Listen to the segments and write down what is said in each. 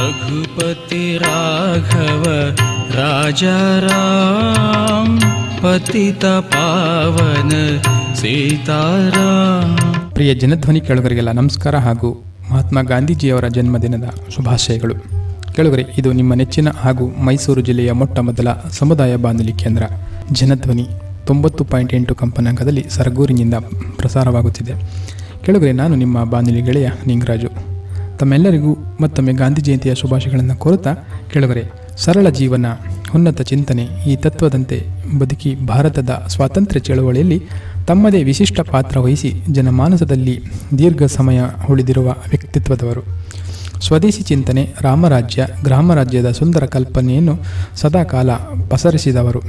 रघुपति राघव राजा राम पतित पावन सीताराम ಪ್ರಿಯ ಜನಧ್ವನಿ ಕೇಳುಗರಿಗೆಲ್ಲ ನಮಸ್ಕಾರ ಹಾಗೂ ಮಹಾತ್ಮ ಗಾಂಧೀಜಿಯವರ ಜನ್ಮದಿನದ ಶುಭಾಶಯಗಳು ಕೇಳುಗರೆ ಇದು ನಿಮ್ಮ ನೆಚ್ಚಿನ ಹಾಗೂ ಮೈಸೂರು ಜಿಲ್ಲೆಯ ಮೊಟ್ಟ ಮೊದಲ ಸಮುದಾಯ ಬಾನುಲಿ ಕೇಂದ್ರ ಜನಧ್ವನಿ ತೊಂಬತ್ತು ಪಾಯಿಂಟ್ ಎಂಟು ಕಂಪನಾಂಕದಲ್ಲಿ ಸರಗೂರಿನಿಂದ ಪ್ರಸಾರವಾಗುತ್ತಿದೆ ಕೇಳುಗರೆ ನಾನು ನಿಮ್ಮ ಬಾನುಲಿ ಗೆಳೆಯ ನಿಂಗರಾಜು ತಮ್ಮೆಲ್ಲರಿಗೂ ಮತ್ತೊಮ್ಮೆ ಗಾಂಧಿ ಜಯಂತಿಯ ಶುಭಾಶಯಗಳನ್ನು ಕೋರುತ್ತಾ ಕೆಳವರೆ ಸರಳ ಜೀವನ, ಉನ್ನತ ಚಿಂತನೆ ಈ ತತ್ವದಂತೆ ಬದುಕಿ ಭಾರತದ ಸ್ವಾತಂತ್ರ್ಯ ಚಳವಳಿಯಲ್ಲಿ ತಮ್ಮದೇ ವಿಶಿಷ್ಟ ಪಾತ್ರ ವಹಿಸಿ ಜನಮಾನಸದಲ್ಲಿ ದೀರ್ಘ ಸಮಯ ಉಳಿದಿರುವ ವ್ಯಕ್ತಿತ್ವದವರು. ಸ್ವದೇಶಿ ಚಿಂತನೆ, ರಾಮರಾಜ್ಯ ಗ್ರಾಮರಾಜ್ಯದ ಸುಂದರ ಕಲ್ಪನೆಯನ್ನು ಸದಾಕಾಲ ಪಸರಿಸಿದವರು.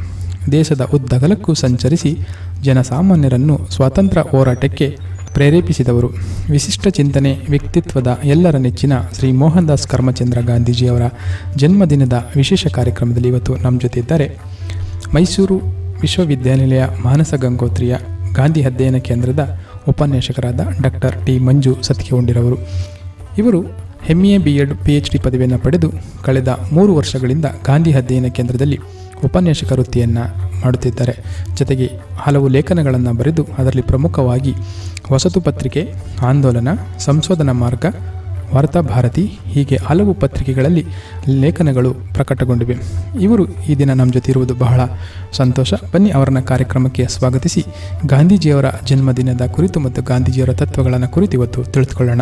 ದೇಶದ ಉದ್ದಗಲಕ್ಕೂ ಸಂಚರಿಸಿ ಜನಸಾಮಾನ್ಯರನ್ನು ಸ್ವಾತಂತ್ರ್ಯ ಹೋರಾಟಕ್ಕೆ ಪ್ರೇರೇಪಿಸಿದವರು. ವಿಶಿಷ್ಟ ಚಿಂತನೆ ವ್ಯಕ್ತಿತ್ವದ ಎಲ್ಲರ ನೆಚ್ಚಿನ ಶ್ರೀ ಮೋಹನ್ ದಾಸ್ ಕರ್ಮಚಂದ್ರ ಗಾಂಧೀಜಿಯವರ ಜನ್ಮದಿನದ ವಿಶೇಷ ಕಾರ್ಯಕ್ರಮದಲ್ಲಿ ಇವತ್ತು ನಮ್ಮ ಜೊತೆ ಇದ್ದಾರೆ ಮೈಸೂರು ವಿಶ್ವವಿದ್ಯಾನಿಲಯ ಮಾನಸ ಗಂಗೋತ್ರಿಯ ಗಾಂಧಿ ಅಧ್ಯಯನ ಕೇಂದ್ರದ ಉಪನ್ಯಾಸಕರಾದ ಡಾಕ್ಟರ್ ಟಿ ಮಂಜು ಸತ್ಕಿಗೊಂಡಿರವರು ಇವರು M A B Ed P H D ಪದವಿಯನ್ನು ಪಡೆದು ಕಳೆದ ಮೂರು ವರ್ಷಗಳಿಂದ ಗಾಂಧಿ ಅಧ್ಯಯನ ಕೇಂದ್ರದಲ್ಲಿ ಉಪನ್ಯಾಸಕ ವೃತ್ತಿಯನ್ನು ಮಾಡುತ್ತಿದ್ದಾರೆ. ಜೊತೆಗೆ ಹಲವು ಲೇಖನಗಳನ್ನು ಬರೆದು ಅದರಲ್ಲಿ ಪ್ರಮುಖವಾಗಿ ವಸತು ಪತ್ರಿಕೆ, ಆಂದೋಲನ, ಸಂಶೋಧನಾ ಮಾರ್ಗ, ವಾರ್ತಾ ಭಾರತಿ ಹೀಗೆ ಹಲವು ಪತ್ರಿಕೆಗಳಲ್ಲಿ ಲೇಖನಗಳು ಪ್ರಕಟಗೊಂಡಿವೆ. ಇವರು ಈ ದಿನ ನಮ್ಮ ಜೊತೆ ಇರುವುದು ಬಹಳ ಸಂತೋಷ. ಬನ್ನಿ ಅವರನ್ನ ಕಾರ್ಯಕ್ರಮಕ್ಕೆ ಸ್ವಾಗತಿಸಿ. ಗಾಂಧೀಜಿಯವರ ಜನ್ಮದಿನದ ಕುರಿತು ಮತ್ತು ಗಾಂಧೀಜಿಯವರ ತತ್ವಗಳನ್ನು ಕುರಿತು ಇವತ್ತು ತಿಳಿದುಕೊಳ್ಳೋಣ.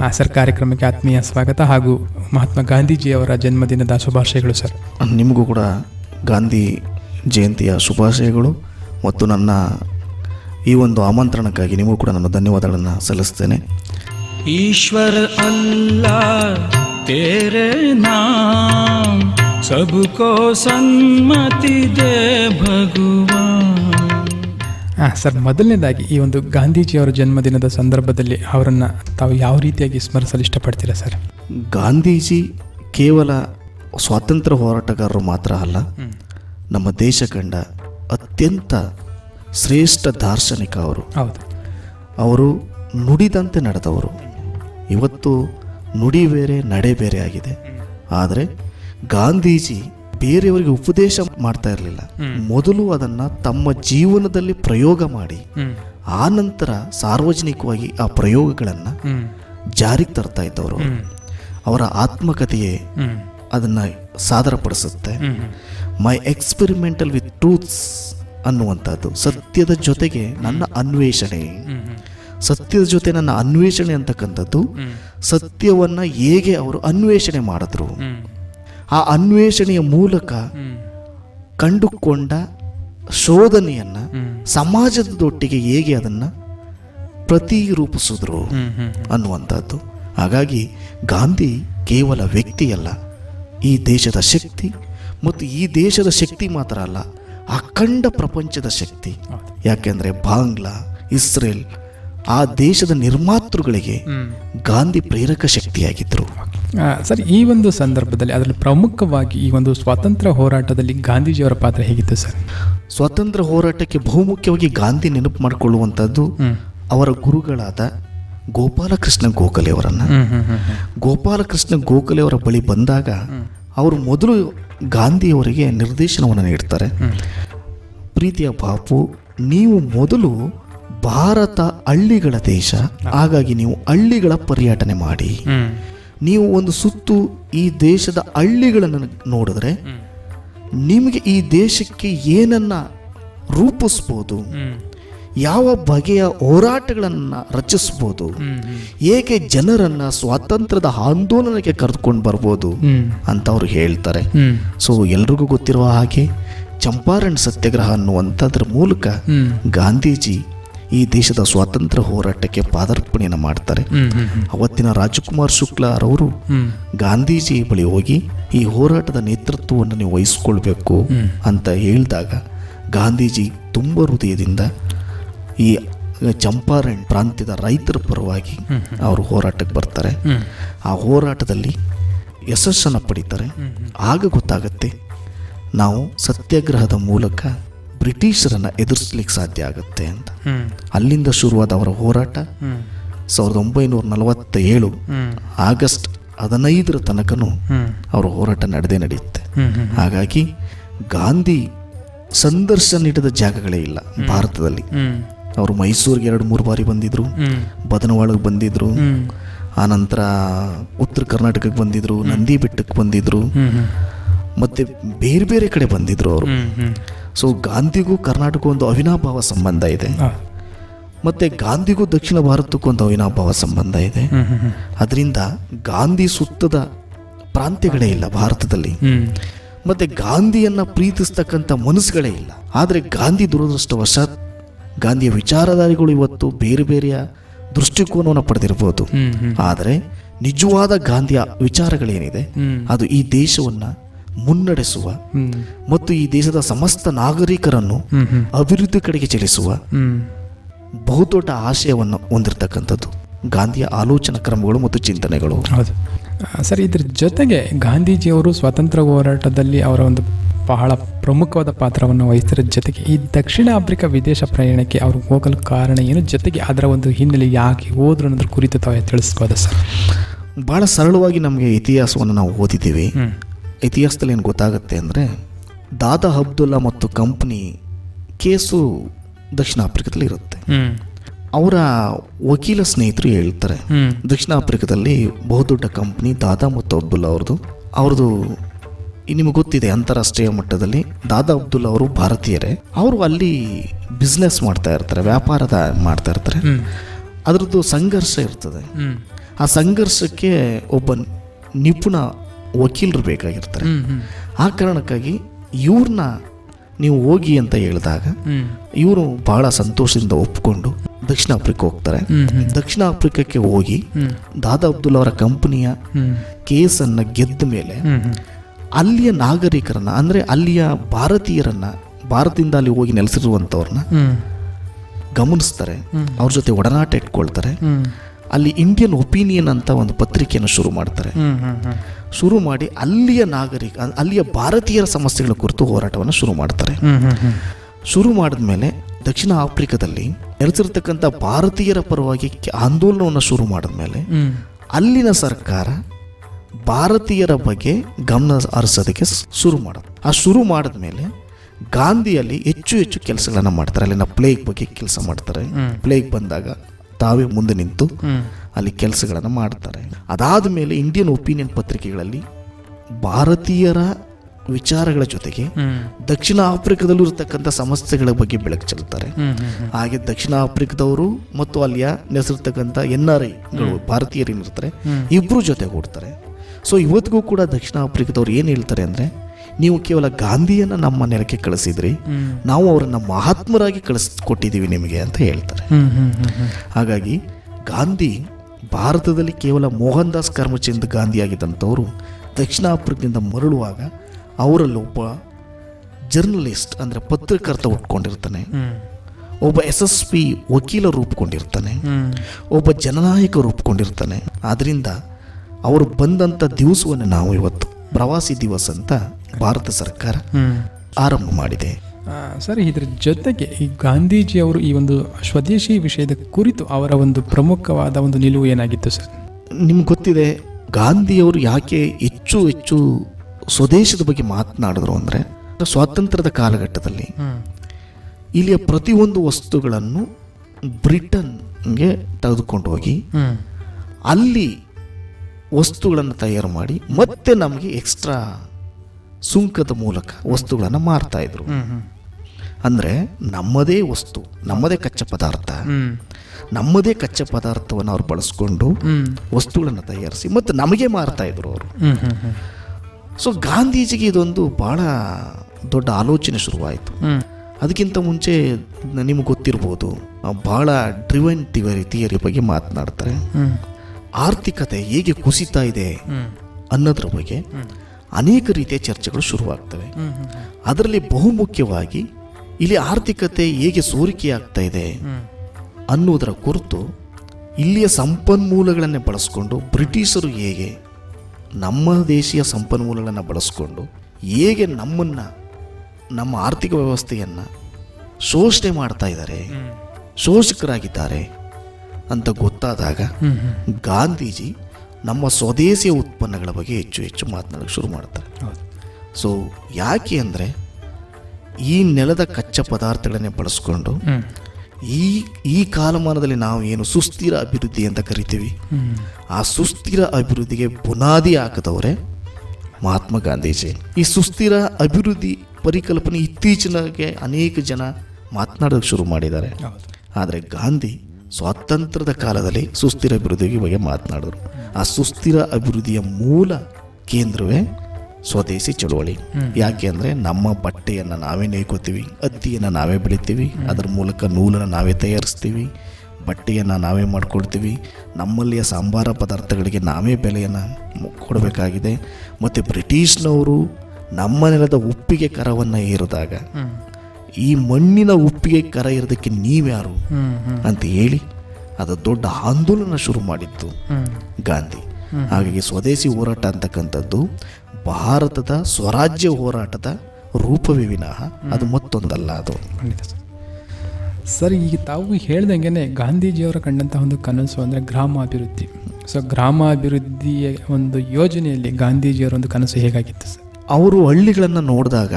ಆ, ಸರ್, ಕಾರ್ಯಕ್ರಮಕ್ಕೆ ಆತ್ಮೀಯ ಸ್ವಾಗತ ಹಾಗೂ ಮಹಾತ್ಮ ಗಾಂಧೀಜಿಯವರ ಜನ್ಮದಿನದ ಶುಭಾಶಯಗಳು, ಸರ್. ನಿಮಗೂ ಕೂಡ ಗಾಂಧಿ ಜಯಂತಿಯ ಶುಭಾಶಯಗಳು ಮತ್ತು ನನ್ನ ಈ ಒಂದು ಆಮಂತ್ರಣಕ್ಕಾಗಿ ನಿಮಗೂ ಕೂಡ ನಾನು ಧನ್ಯವಾದಗಳನ್ನು ಸಲ್ಲಿಸ್ತೇನೆ ईश्वर अल्लाह तेरे नाम सबको सन्मति दे भगवान ಹಾಂ ಸರ್ ಮೊದಲನೇದಾಗಿ ಈ ಒಂದು ಗಾಂಧೀಜಿಯವರ ಜನ್ಮದಿನದ ಸಂದರ್ಭದಲ್ಲಿ ಅವರನ್ನು ತಾವು ಯಾವ ರೀತಿಯಾಗಿ ಸ್ಮರಿಸಲು ಇಷ್ಟಪಡ್ತೀರಾ ಸರ್ ಗಾಂಧೀಜಿ ಕೇವಲ ಸ್ವಾತಂತ್ರ್ಯ ಹೋರಾಟಗಾರರು ಮಾತ್ರ ಅಲ್ಲ ನಮ್ಮ ದೇಶ ಕಂಡ ಅತ್ಯಂತ ಶ್ರೇಷ್ಠ ದಾರ್ಶನಿಕ ಅವರು. ಅವರು ನುಡಿದಂತೆ ನಡೆದವರು. ಇವತ್ತು ನುಡಿ ಬೇರೆ ನಡೆ ಬೇರೆ ಆಗಿದೆ. ಆದರೆ ಗಾಂಧೀಜಿ ಬೇರೆಯವರಿಗೆ ಉಪದೇಶ ಮಾಡ್ತಾ ಇರಲಿಲ್ಲ. ಮೊದಲು ಅದನ್ನು ತಮ್ಮ ಜೀವನದಲ್ಲಿ ಪ್ರಯೋಗ ಮಾಡಿ ಆ ನಂತರ ಸಾರ್ವಜನಿಕವಾಗಿ ಆ ಪ್ರಯೋಗಗಳನ್ನು ಜಾರಿಗೆ ತರ್ತಾ ಇದ್ದವರು ಅವರ. ಆತ್ಮಕಥೆಯೇ ಅದನ್ನು ಸಾದರಪಡಿಸುತ್ತೆ. ಮೈ ಎಕ್ಸ್ಪೆರಿಮೆಂಟಲ್ ವಿತ್ ಟ್ರೂತ್ಸ್ ಅನ್ನುವಂಥದ್ದು. ಸತ್ಯದ ಜೊತೆಗೆ ನನ್ನ ಅನ್ವೇಷಣೆ. ಸತ್ಯದ ಜೊತೆ ನನ್ನ ಅನ್ವೇಷಣೆ ಅಂತಕ್ಕಂಥದ್ದು. ಸತ್ಯವನ್ನು ಹೇಗೆ ಅವರು ಅನ್ವೇಷಣೆ ಮಾಡಿದ್ರು. ಆ ಅನ್ವೇಷಣೆಯ ಮೂಲಕ ಕಂಡುಕೊಂಡ ಶೋಧನೆಯನ್ನು ಸಮಾಜದೊಟ್ಟಿಗೆ ಹೇಗೆ ಅದನ್ನು ಪ್ರತಿರೂಪಿಸಿದ್ರು ಅನ್ನುವಂಥದ್ದು. ಹಾಗಾಗಿ ಗಾಂಧಿ ಕೇವಲ ವ್ಯಕ್ತಿಯಲ್ಲ. ಈ ದೇಶದ ಶಕ್ತಿ ಮತ್ತು ಈ ದೇಶದ ಶಕ್ತಿ ಮಾತ್ರ ಅಲ್ಲ ಅಖಂಡ ಪ್ರಪಂಚದ ಶಕ್ತಿ. ಯಾಕೆಂದ್ರೆ ಬಾಂಗ್ಲಾ ಇಸ್ರೇಲ್ ಆ ದೇಶದ ನಿರ್ಮಾತೃಗಳಿಗೆ ಗಾಂಧಿ ಪ್ರೇರಕ ಶಕ್ತಿಯಾಗಿದ್ದರು ಸರ್ ಈ ಒಂದು ಸಂದರ್ಭದಲ್ಲಿ ಅದರಲ್ಲಿ ಪ್ರಮುಖವಾಗಿ ಈ ಒಂದು ಸ್ವಾತಂತ್ರ್ಯ ಹೋರಾಟದಲ್ಲಿ ಗಾಂಧೀಜಿಯವರ ಪಾತ್ರ ಹೇಗಿತ್ತು ಸರ್? ಸ್ವಾತಂತ್ರ್ಯ ಹೋರಾಟಕ್ಕೆ ಬಹುಮುಖ್ಯವಾಗಿ ಗಾಂಧಿ ನೆನಪು ಮಾಡಿಕೊಳ್ಳುವಂಥದ್ದು ಅವರ ಗುರುಗಳಾದ ಗೋಪಾಲಕೃಷ್ಣ ಗೋಖಲೆ ಅವರನ್ನು ಹ್ಮ್ ಹ್ಮ್ ಹ್ಮ್ ಹ್ಮ್. ಗೋಪಾಲಕೃಷ್ಣ ಗೋಖಲೆ ಅವರ ಬಳಿ ಬಂದಾಗ ಅವರು ಮೊದಲು ಗಾಂಧಿಯವರಿಗೆ ನಿರ್ದೇಶನವನ್ನು ನೀಡ್ತಾರೆ. ಪ್ರೀತಿಯ ಬಾಪು ನೀವು ಮೊದಲು ಭಾರತ ಹಳ್ಳಿಗಳ ದೇಶ ಹಾಗಾಗಿ ನೀವು ಹಳ್ಳಿಗಳ ಪರ್ಯಟನೆ ಮಾಡಿ. ನೀವು ಒಂದು ಸುತ್ತು ಈ ದೇಶದ ಹಳ್ಳಿಗಳನ್ನು ನೋಡಿದ್ರೆ ನಿಮಗೆ ಈ ದೇಶಕ್ಕೆ ಏನನ್ನ ರೂಪಿಸ್ಬೋದು ಯಾವ ಬಗೆಯ ಹೋರಾಟಗಳನ್ನು ರಚಿಸ್ಬೋದು ಹೇಗೆ ಜನರನ್ನ ಸ್ವಾತಂತ್ರ್ಯದ ಆಂದೋಲನಕ್ಕೆ ಕರೆದುಕೊಂಡು ಬರ್ಬೋದು ಅಂತ ಅವರು ಹೇಳ್ತಾರೆ. ಸೊ ಎಲ್ರಿಗೂ ಗೊತ್ತಿರುವ ಹಾಗೆ ಚಂಪಾರಣ್ ಸತ್ಯಾಗ್ರಹ ಅನ್ನುವಂಥದ್ರ ಮೂಲಕ ಗಾಂಧೀಜಿ ಈ ದೇಶದ ಸ್ವಾತಂತ್ರ್ಯ ಹೋರಾಟಕ್ಕೆ ಪಾದಾರ್ಪಣೆಯನ್ನು ಮಾಡ್ತಾರೆ. ಅವತ್ತಿನ ರಾಜಕುಮಾರ್ ಶುಕ್ಲಾರವರು ಗಾಂಧೀಜಿ ಬಳಿ ಹೋಗಿ ಈ ಹೋರಾಟದ ನೇತೃತ್ವವನ್ನು ನೀವು ವಹಿಸ್ಕೊಳ್ಬೇಕು ಅಂತ ಹೇಳಿದಾಗ ಗಾಂಧೀಜಿ ತುಂಬ ಹೃದಯದಿಂದ ಈ ಚಂಪಾರಣ್ ಪ್ರಾಂತ್ಯದ ರೈತರ ಪರವಾಗಿ ಅವರು ಹೋರಾಟಕ್ಕೆ ಬರ್ತಾರೆ. ಆ ಹೋರಾಟದಲ್ಲಿ ಯಶಸ್ಸನ್ನು ಪಡಿತಾರೆ. ಆಗ ಗೊತ್ತಾಗತ್ತೆ ನಾವು ಸತ್ಯಾಗ್ರಹದ ಮೂಲಕ ಬ್ರಿಟಿಷರನ್ನು ಎದುರಿಸ್ಲಿಕ್ಕೆ ಸಾಧ್ಯ ಆಗುತ್ತೆ ಅಂತ. ಅಲ್ಲಿಂದ ಶುರುವಾದ ಅವರ ಹೋರಾಟ ಸಾವಿರದ ಒಂಬೈನೂರ ನಲವತ್ತ ಏಳು ಆಗಸ್ಟ್ ಹದಿನೈದರ ತನಕನೂ ಅವರ ಹೋರಾಟ ನಡೆದೇ ನಡೆಯುತ್ತೆ. ಹಾಗಾಗಿ ಗಾಂಧಿ ಸಂದರ್ಶನ ನೀಡಿದ ಜಾಗಗಳೇ ಇಲ್ಲ ಭಾರತದಲ್ಲಿ. ಅವರು ಮೈಸೂರಿಗೆ ಎರಡು ಮೂರು ಬಾರಿ ಬಂದಿದ್ರು. ಬದನವಾಳಕ್ಕೆ ಬದನವಾಳಗೆ ಬಂದಿದ್ರು ಆನಂತರ ಉತ್ತರ ಕರ್ನಾಟಕಕ್ಕೆ ಬಂದಿದ್ರು ನಂದಿ ಬೆಟ್ಟಕ್ಕೆ ಬಂದಿದ್ರು. ಮತ್ತೆ ಬೇರೆ ಬೇರೆ ಕಡೆ ಬಂದಿದ್ರು ಅವರು. ಸೊ ಗಾಂಧಿಗೂ ಕರ್ನಾಟಕ ಒಂದು ಅವಿನಾಭಾವ ಸಂಬಂಧ ಇದೆ. ಮತ್ತೆ ಗಾಂಧಿಗೂ ದಕ್ಷಿಣ ಭಾರತಕ್ಕೂ ಒಂದು ಅವಿನಾಭಾವ ಸಂಬಂಧ ಇದೆ. ಅದರಿಂದ ಗಾಂಧಿ ಸುತ್ತದ ಪ್ರಾಂತ್ಯಗಳೇ ಇಲ್ಲ ಭಾರತದಲ್ಲಿ. ಮತ್ತೆ ಗಾಂಧಿಯನ್ನ ಪ್ರೀತಿಸ್ತಕ್ಕಂಥ ಮನಸ್ಸುಗಳೇ ಇಲ್ಲ. ಆದರೆ ಗಾಂಧಿ ದುರದೃಷ್ಟವಶಾತ್ ಗಾಂಧಿಯ ವಿಚಾರಧಾರಿಗಳು ಇವತ್ತು ಬೇರೆ ಬೇರೆಯ ದೃಷ್ಟಿಕೋನವನ್ನು ಪಡೆದಿರಬಹುದು. ಆದರೆ ನಿಜವಾದ ಗಾಂಧಿಯ ವಿಚಾರಗಳೇನಿದೆ ಅದು ಈ ದೇಶವನ್ನ ಮುನ್ನಡೆಸುವ ಮತ್ತು ಈ ದೇಶದ ಸಮಸ್ತ ನಾಗರಿಕರನ್ನು ಅಭಿವೃದ್ಧಿ ಕಡೆಗೆ ಚಲಿಸುವ ಬಹುದೊಡ್ಡ ಆಶಯವನ್ನು ಹೊಂದಿರತಕ್ಕಂಥದ್ದು ಗಾಂಧಿಯ ಆಲೋಚನಾ ಕ್ರಮಗಳು ಮತ್ತು ಚಿಂತನೆಗಳು. ಸರ್ ಇದ್ರ ಜೊತೆಗೆ ಗಾಂಧೀಜಿಯವರು ಸ್ವಾತಂತ್ರ್ಯ ಹೋರಾಟದಲ್ಲಿ ಅವರ ಒಂದು ಬಹಳ ಪ್ರಮುಖವಾದ ಪಾತ್ರವನ್ನು ವಹಿಸಿದ್ರ ಜೊತೆಗೆ ಈ ದಕ್ಷಿಣ ಆಫ್ರಿಕಾ ವಿದೇಶ ಪ್ರಯಾಣಕ್ಕೆ ಅವರು ಹೋಗಲು ಕಾರಣ ಏನು? ಜೊತೆಗೆ ಅದರ ಒಂದು ಹಿನ್ನೆಲೆ ಯಾಕೆ ಹೋದ್ರು ಅನ್ನೋದ್ರ ಕುರಿತು ತಾವೇ ತಿಳಿಸ್ಬೋದ ಸರ್? ಬಹಳ ಸರಳವಾಗಿ ನಮಗೆ ಇತಿಹಾಸವನ್ನು ನಾವು ಓದಿದ್ದೀವಿ. ಇತಿಹಾಸದಲ್ಲಿ ಏನು ಗೊತ್ತಾಗುತ್ತೆ ಅಂದರೆ ದಾದಾ ಅಬ್ದುಲ್ಲಾ ಮತ್ತು ಕಂಪ್ನಿ ಕೇಸು ದಕ್ಷಿಣ ಆಫ್ರಿಕಾದಲ್ಲಿ ಇರುತ್ತೆ. ಅವರ ವಕೀಲ ಸ್ನೇಹಿತರು ಹೇಳ್ತಾರೆ ದಕ್ಷಿಣ ಆಫ್ರಿಕಾದಲ್ಲಿ ಬಹುದೊಡ್ಡ ಕಂಪ್ನಿ ದಾದಾ ಮತ್ತು ಅಬ್ದುಲ್ಲಾ ಅವ್ರದ್ದು. ಅವ್ರದ್ದು ನಿಮಗೆ ಗೊತ್ತಿದೆ ಅಂತಾರಾಷ್ಟ್ರೀಯ ಮಟ್ಟದಲ್ಲಿ ದಾದಾ ಅಬ್ದುಲ್ ಅವರು ಭಾರತೀಯರೇ. ಅವರು ಅಲ್ಲಿ ಬಿಸ್ನೆಸ್ ಮಾಡ್ತಾ ಇರ್ತಾರೆ ವ್ಯಾಪಾರದ ಮಾಡ್ತಾ ಇರ್ತಾರೆ. ಅದರದ್ದು ಸಂಘರ್ಷ ಇರ್ತದೆ. ಆ ಸಂಘರ್ಷಕ್ಕೆ ಒಬ್ಬ ನಿಪುಣ ವಕೀಲರು ಬೇಕಾಗಿರ್ತಾರೆ. ಆ ಕಾರಣಕ್ಕಾಗಿ ಇವ್ರನ್ನ ನೀವು ಹೋಗಿ ಅಂತ ಹೇಳಿದಾಗ ಇವರು ಬಹಳ ಸಂತೋಷದಿಂದ ಒಪ್ಪಿಕೊಂಡು ದಕ್ಷಿಣ ಆಫ್ರಿಕಾ ಹೋಗ್ತಾರೆ. ದಕ್ಷಿಣ ಆಫ್ರಿಕಾಕ್ಕೆ ಹೋಗಿ ದಾದಾ ಅಬ್ದುಲ್ ಅವರ ಕಂಪನಿಯ ಕೇಸನ್ನು ಗೆದ್ದ ಮೇಲೆ ಅಲ್ಲಿಯ ನಾಗರಿಕರನ್ನ ಅಂದರೆ ಅಲ್ಲಿಯ ಭಾರತೀಯರನ್ನ ಭಾರತದಿಂದ ಅಲ್ಲಿ ಹೋಗಿ ನೆಲೆಸಿರುವಂಥವ್ರನ್ನ ಗಮನಿಸ್ತಾರೆ. ಅವ್ರ ಜೊತೆ ಒಡನಾಟ ಇಟ್ಕೊಳ್ತಾರೆ. ಅಲ್ಲಿ ಇಂಡಿಯನ್ ಒಪಿನಿಯನ್ ಅಂತ ಒಂದು ಪತ್ರಿಕೆಯನ್ನು ಶುರು ಮಾಡ್ತಾರೆ. ಶುರು ಮಾಡಿ ಅಲ್ಲಿಯ ನಾಗರಿಕ ಅಲ್ಲಿಯ ಭಾರತೀಯರ ಸಮಸ್ಯೆಗಳ ಕುರಿತು ಹೋರಾಟವನ್ನು ಶುರು ಮಾಡ್ತಾರೆ. ಶುರು ಮಾಡಿದ ಮೇಲೆ ದಕ್ಷಿಣ ಆಫ್ರಿಕಾದಲ್ಲಿ ನೆಲೆಸಿರ್ತಕ್ಕಂಥ ಭಾರತೀಯರ ಪರವಾಗಿ ಆಂದೋಲನವನ್ನು ಶುರು ಮಾಡಿದ್ಮೇಲೆ ಹ್ಮ್. ಅಲ್ಲಿನ ಸರ್ಕಾರ ಭಾರತೀಯರ ಬಗ್ಗೆ ಗಮನ ಹರಿಸೋದಕ್ಕೆ ಶುರು ಮಾಡೋದು. ಆ ಶುರು ಮಾಡಿದ ಮೇಲೆ ಗಾಂಧಿಯಲ್ಲಿ ಹೆಚ್ಚು ಹೆಚ್ಚು ಕೆಲಸಗಳನ್ನು ಮಾಡ್ತಾರೆ. ಅಲ್ಲಿನ ಪ್ಲೇಗ್ ಬಗ್ಗೆ ಕೆಲಸ ಮಾಡ್ತಾರೆ. ಪ್ಲೇಗ್ ಬಂದಾಗ ತಾವೇ ಮುಂದೆ ನಿಂತು ಅಲ್ಲಿ ಕೆಲಸಗಳನ್ನು ಮಾಡ್ತಾರೆ. ಅದಾದ ಮೇಲೆ ಇಂಡಿಯನ್ ಒಪಿನಿಯನ್ ಪತ್ರಿಕೆಗಳಲ್ಲಿ ಭಾರತೀಯರ ವಿಚಾರಗಳ ಜೊತೆಗೆ ದಕ್ಷಿಣ ಆಫ್ರಿಕಾದಲ್ಲೂ ಇರತಕ್ಕಂಥ ಸಮಸ್ಯೆಗಳ ಬಗ್ಗೆ ಬೆಳಕು ಚೆಲ್ತಾರೆ ಹಾಗೆ ದಕ್ಷಿಣ ಆಫ್ರಿಕಾದವರು ಮತ್ತು ಅಲ್ಲಿಯ ನೆಲೆಸಿರ್ತಕ್ಕಂಥ ಎನ್ ಆರ್ ಐಗಳು ಭಾರತೀಯರು ಏನಿರ್ತಾರೆ ಹ್ಮ್. ಇಬ್ಬರು ಜೊತೆ ಓಡ್ತಾರೆ ಸೊ ಇವತ್ತಿಗೂ ಕೂಡ ದಕ್ಷಿಣ ಆಫ್ರಿಕಾದವ್ರು ಏನು ಹೇಳ್ತಾರೆ ಅಂದರೆ ನೀವು ಕೇವಲ ಗಾಂಧಿಯನ್ನು ನಮ್ಮ ನೆಲಕ್ಕೆ ಕಳಿಸಿದ್ರಿ ನಾವು ಅವರನ್ನು ಮಹಾತ್ಮರಾಗಿ ಕಳಿಸ್ಕೊಟ್ಟಿದ್ದೀವಿ ನಿಮಗೆ ಅಂತ ಹೇಳ್ತಾರೆ. ಹಾಗಾಗಿ ಗಾಂಧಿ ಭಾರತದಲ್ಲಿ ಕೇವಲ ಮೋಹನ್ ದಾಸ್ ಕರ್ಮಚಂದ್ ಗಾಂಧಿ ಆಗಿದ್ದಂಥವರು ದಕ್ಷಿಣ ಆಫ್ರಿಕದಿಂದ ಮರಳುವಾಗ ಅವರಲ್ಲೊಬ್ಬ ಜರ್ನಲಿಸ್ಟ್ ಅಂದರೆ ಪತ್ರಕರ್ತ ಉಟ್ಕೊಂಡಿರ್ತಾನೆ. ಒಬ್ಬ ಎಸ್ ಎಸ್ ಪಿ ವಕೀಲ ರೂಪುಕೊಂಡಿರ್ತಾನೆ ಒಬ್ಬ ಜನನಾಯಕ ರೂಪುಕೊಂಡಿರ್ತಾನೆ ಆದ್ದರಿಂದ ಅವರು ಬಂದಂಥ ದಿವಸವನ್ನು ನಾವು ಇವತ್ತು ಪ್ರವಾಸಿ ದಿವಸ ಅಂತ ಭಾರತ ಸರ್ಕಾರ ಆರಂಭ ಮಾಡಿದೆ. ಸರಿ ಇದರ ಇದ್ರ ಜೊತೆಗೆ ಈ ಗಾಂಧೀಜಿ ಅವರು ಈ ಒಂದು ಸ್ವದೇಶಿ ವಿಷಯದ ಕುರಿತು ಅವರ ಒಂದು ಪ್ರಮುಖವಾದ ಒಂದು ನಿಲುವು ಏನಾಗಿತ್ತು ಸರ್? ನಿಮ್ಗೆ ಗೊತ್ತಿದೆ ಗಾಂಧಿಯವರು ಯಾಕೆ ಹೆಚ್ಚು ಹೆಚ್ಚು ಸ್ವದೇಶದ ಬಗ್ಗೆ ಮಾತನಾಡಿದ್ರು ಅಂದರೆ ಸ್ವಾತಂತ್ರ್ಯದ ಕಾಲಘಟ್ಟದಲ್ಲಿ ಇಲ್ಲಿಯ ಪ್ರತಿಯೊಂದು ವಸ್ತುಗಳನ್ನು ಬ್ರಿಟನ್ಗೆ ತೆಗೆದುಕೊಂಡು ಹೋಗಿ ಅಲ್ಲಿ ವಸ್ತುಗಳನ್ನು ತಯಾರು ಮಾಡಿ ಮತ್ತೆ ನಮಗೆ ಎಕ್ಸ್ಟ್ರಾ ಸುಂಕದ ಮೂಲಕ ವಸ್ತುಗಳನ್ನು ಮಾರ್ತಾ ಇದ್ರು. ಹ್ಮ್ ಹ್ಮ್. ಅಂದರೆ ನಮ್ಮದೇ ವಸ್ತು ನಮ್ಮದೇ ಕಚ್ಚಾ ಪದಾರ್ಥ ನಮ್ಮದೇ ಕಚ್ಚಾ ಪದಾರ್ಥವನ್ನು ಅವ್ರು ಬಳಸ್ಕೊಂಡು ವಸ್ತುಗಳನ್ನು ತಯಾರಿಸಿ ಮತ್ತು ನಮಗೆ ಮಾರ್ತಾ ಇದ್ರು ಅವರು. ಸೊ ಗಾಂಧೀಜಿಗೆ ಇದೊಂದು ಭಾಳ ದೊಡ್ಡ ಆಲೋಚನೆ ಶುರುವಾಯಿತು. ಅದಕ್ಕಿಂತ ಮುಂಚೆ ನಿಮಗೆ ಗೊತ್ತಿರ್ಬೋದು ಭಾಳ ಡ್ರಿವನ್ ಥಿಯರಿ ಥಿಯರಿ ಬಗ್ಗೆ ಮಾತನಾಡ್ತಾರೆ. ಆರ್ಥಿಕತೆ ಹೇಗೆ ಕುಸಿತಾ ಇದೆ ಅನ್ನೋದ್ರ ಬಗ್ಗೆ ಅನೇಕ ರೀತಿಯ ಚರ್ಚೆಗಳು ಶುರುವಾಗ್ತವೆ. ಅದರಲ್ಲಿ ಬಹುಮುಖ್ಯವಾಗಿ ಇಲ್ಲಿ ಆರ್ಥಿಕತೆ ಹೇಗೆ ಸೋರಿಕೆ ಆಗ್ತಾ ಇದೆ ಹ್ಮ್ ಅನ್ನುವುದರ ಕುರಿತು ಇಲ್ಲಿಯ ಸಂಪನ್ಮೂಲಗಳನ್ನೇ ಬಳಸ್ಕೊಂಡು ಬ್ರಿಟಿಷರು ಹೇಗೆ ನಮ್ಮ ದೇಶೀಯ ಸಂಪನ್ಮೂಲಗಳನ್ನು ಬಳಸ್ಕೊಂಡು ಹೇಗೆ ನಮ್ಮನ್ನು, ನಮ್ಮ ಆರ್ಥಿಕ ವ್ಯವಸ್ಥೆಯನ್ನು ಶೋಷಣೆ ಮಾಡ್ತಾ ಇದ್ದಾರೆ, ಶೋಷಕರಾಗಿದ್ದಾರೆ ಅಂತ ಗೊತ್ತಾದಾಗ ಗಾಂಧೀಜಿ ನಮ್ಮ ಸ್ವದೇಶಿಯ ಉತ್ಪನ್ನಗಳ ಬಗ್ಗೆ ಹೆಚ್ಚು ಹೆಚ್ಚು ಮಾತನಾಡೋಕ್ಕೆ ಶುರು ಮಾಡ್ತಾರೆ. ಸೊ ಯಾಕೆ ಅಂದರೆ ಈ ನೆಲದ ಕಚ್ಚಾ ಪದಾರ್ಥಗಳನ್ನೇ ಬಳಸ್ಕೊಂಡು ಈ ಈ ಕಾಲಮಾನದಲ್ಲಿ ನಾವು ಏನು ಸುಸ್ಥಿರ ಅಭಿವೃದ್ಧಿ ಅಂತ ಕರಿತೀವಿ ಆ ಸುಸ್ಥಿರ ಅಭಿವೃದ್ಧಿಗೆ ಬುನಾದಿ ಹಾಕಿದವರೇ ಮಹಾತ್ಮ ಗಾಂಧೀಜಿ. ಈ ಸುಸ್ಥಿರ ಅಭಿವೃದ್ಧಿ ಪರಿಕಲ್ಪನೆ ಇತ್ತೀಚಿನಗೆ ಅನೇಕ ಜನ ಮಾತನಾಡೋಕ್ಕೆ ಶುರು ಮಾಡಿದ್ದಾರೆ. ಆದರೆ ಗಾಂಧಿ ಸ್ವಾತಂತ್ರ್ಯದ ಕಾಲದಲ್ಲಿ ಸುಸ್ಥಿರ ಅಭಿವೃದ್ಧಿಗೆ ಬಗ್ಗೆ ಮಾತನಾಡಿದ್ರು. ಆ ಸುಸ್ಥಿರ ಅಭಿವೃದ್ಧಿಯ ಮೂಲ ಕೇಂದ್ರವೇ ಸ್ವದೇಶಿ ಚಳುವಳಿ. ಯಾಕೆ ಅಂದರೆ ನಮ್ಮ ಬಟ್ಟೆಯನ್ನು ನಾವೇ ನೇಯ್ಕೋತೀವಿ, ಹತ್ತಿಯನ್ನು ನಾವೇ ಬೆಳಿತೀವಿ, ಅದರ ಮೂಲಕ ನೂಲನ್ನು ನಾವೇ ತಯಾರಿಸ್ತೀವಿ, ಬಟ್ಟೆಯನ್ನು ನಾವೇ ಮಾಡ್ಕೊಳ್ತೀವಿ, ನಮ್ಮಲ್ಲಿಯ ಸಾಂಬಾರ ಪದಾರ್ಥಗಳಿಗೆ ನಾವೇ ಬೆಲೆಯನ್ನು ಕೊಡಬೇಕಾಗಿದೆ. ಮತ್ತು ಬ್ರಿಟಿಷ್ನವರು ನಮ್ಮ ನೆಲದ ಉಪ್ಪಿಗೆ ಕರವನ್ನು ಏರಿದಾಗ ಈ ಮಣ್ಣಿನ ಉಪ್ಪಿಗೆ ಕರ ಇರೋದಕ್ಕೆ ನೀವ್ಯಾರು? ಅಂತ ಹೇಳಿ ಅದು ದೊಡ್ಡ ಆಂದೋಲನ ಶುರು ಮಾಡಿತ್ತು ಗಾಂಧಿ. ಹಾಗಾಗಿ ಸ್ವದೇಶಿ ಹೋರಾಟ ಅಂತಕ್ಕಂಥದ್ದು ಭಾರತದ ಸ್ವರಾಜ್ಯ ಹೋರಾಟದ ರೂಪವೇ ವಿನಃ ಅದು ಮತ್ತೊಂದಲ್ಲ ಅದು. ಖಂಡಿತ ಸರ್. ಸರ್ ಈಗ ತಾವು ಹೇಳ್ದಂಗೆ ಗಾಂಧೀಜಿಯವರ ಕಂಡಂಥ ಒಂದು ಕನಸು ಅಂದರೆ ಗ್ರಾಮಾಭಿವೃದ್ಧಿ. ಸೊ ಗ್ರಾಮಾಭಿವೃದ್ಧಿಯ ಒಂದು ಯೋಜನೆಯಲ್ಲಿ ಗಾಂಧೀಜಿಯವರ ಒಂದು ಕನಸು ಹೇಗಾಗಿತ್ತು ಸರ್? ಅವರು ಹಳ್ಳಿಗಳನ್ನು ನೋಡಿದಾಗ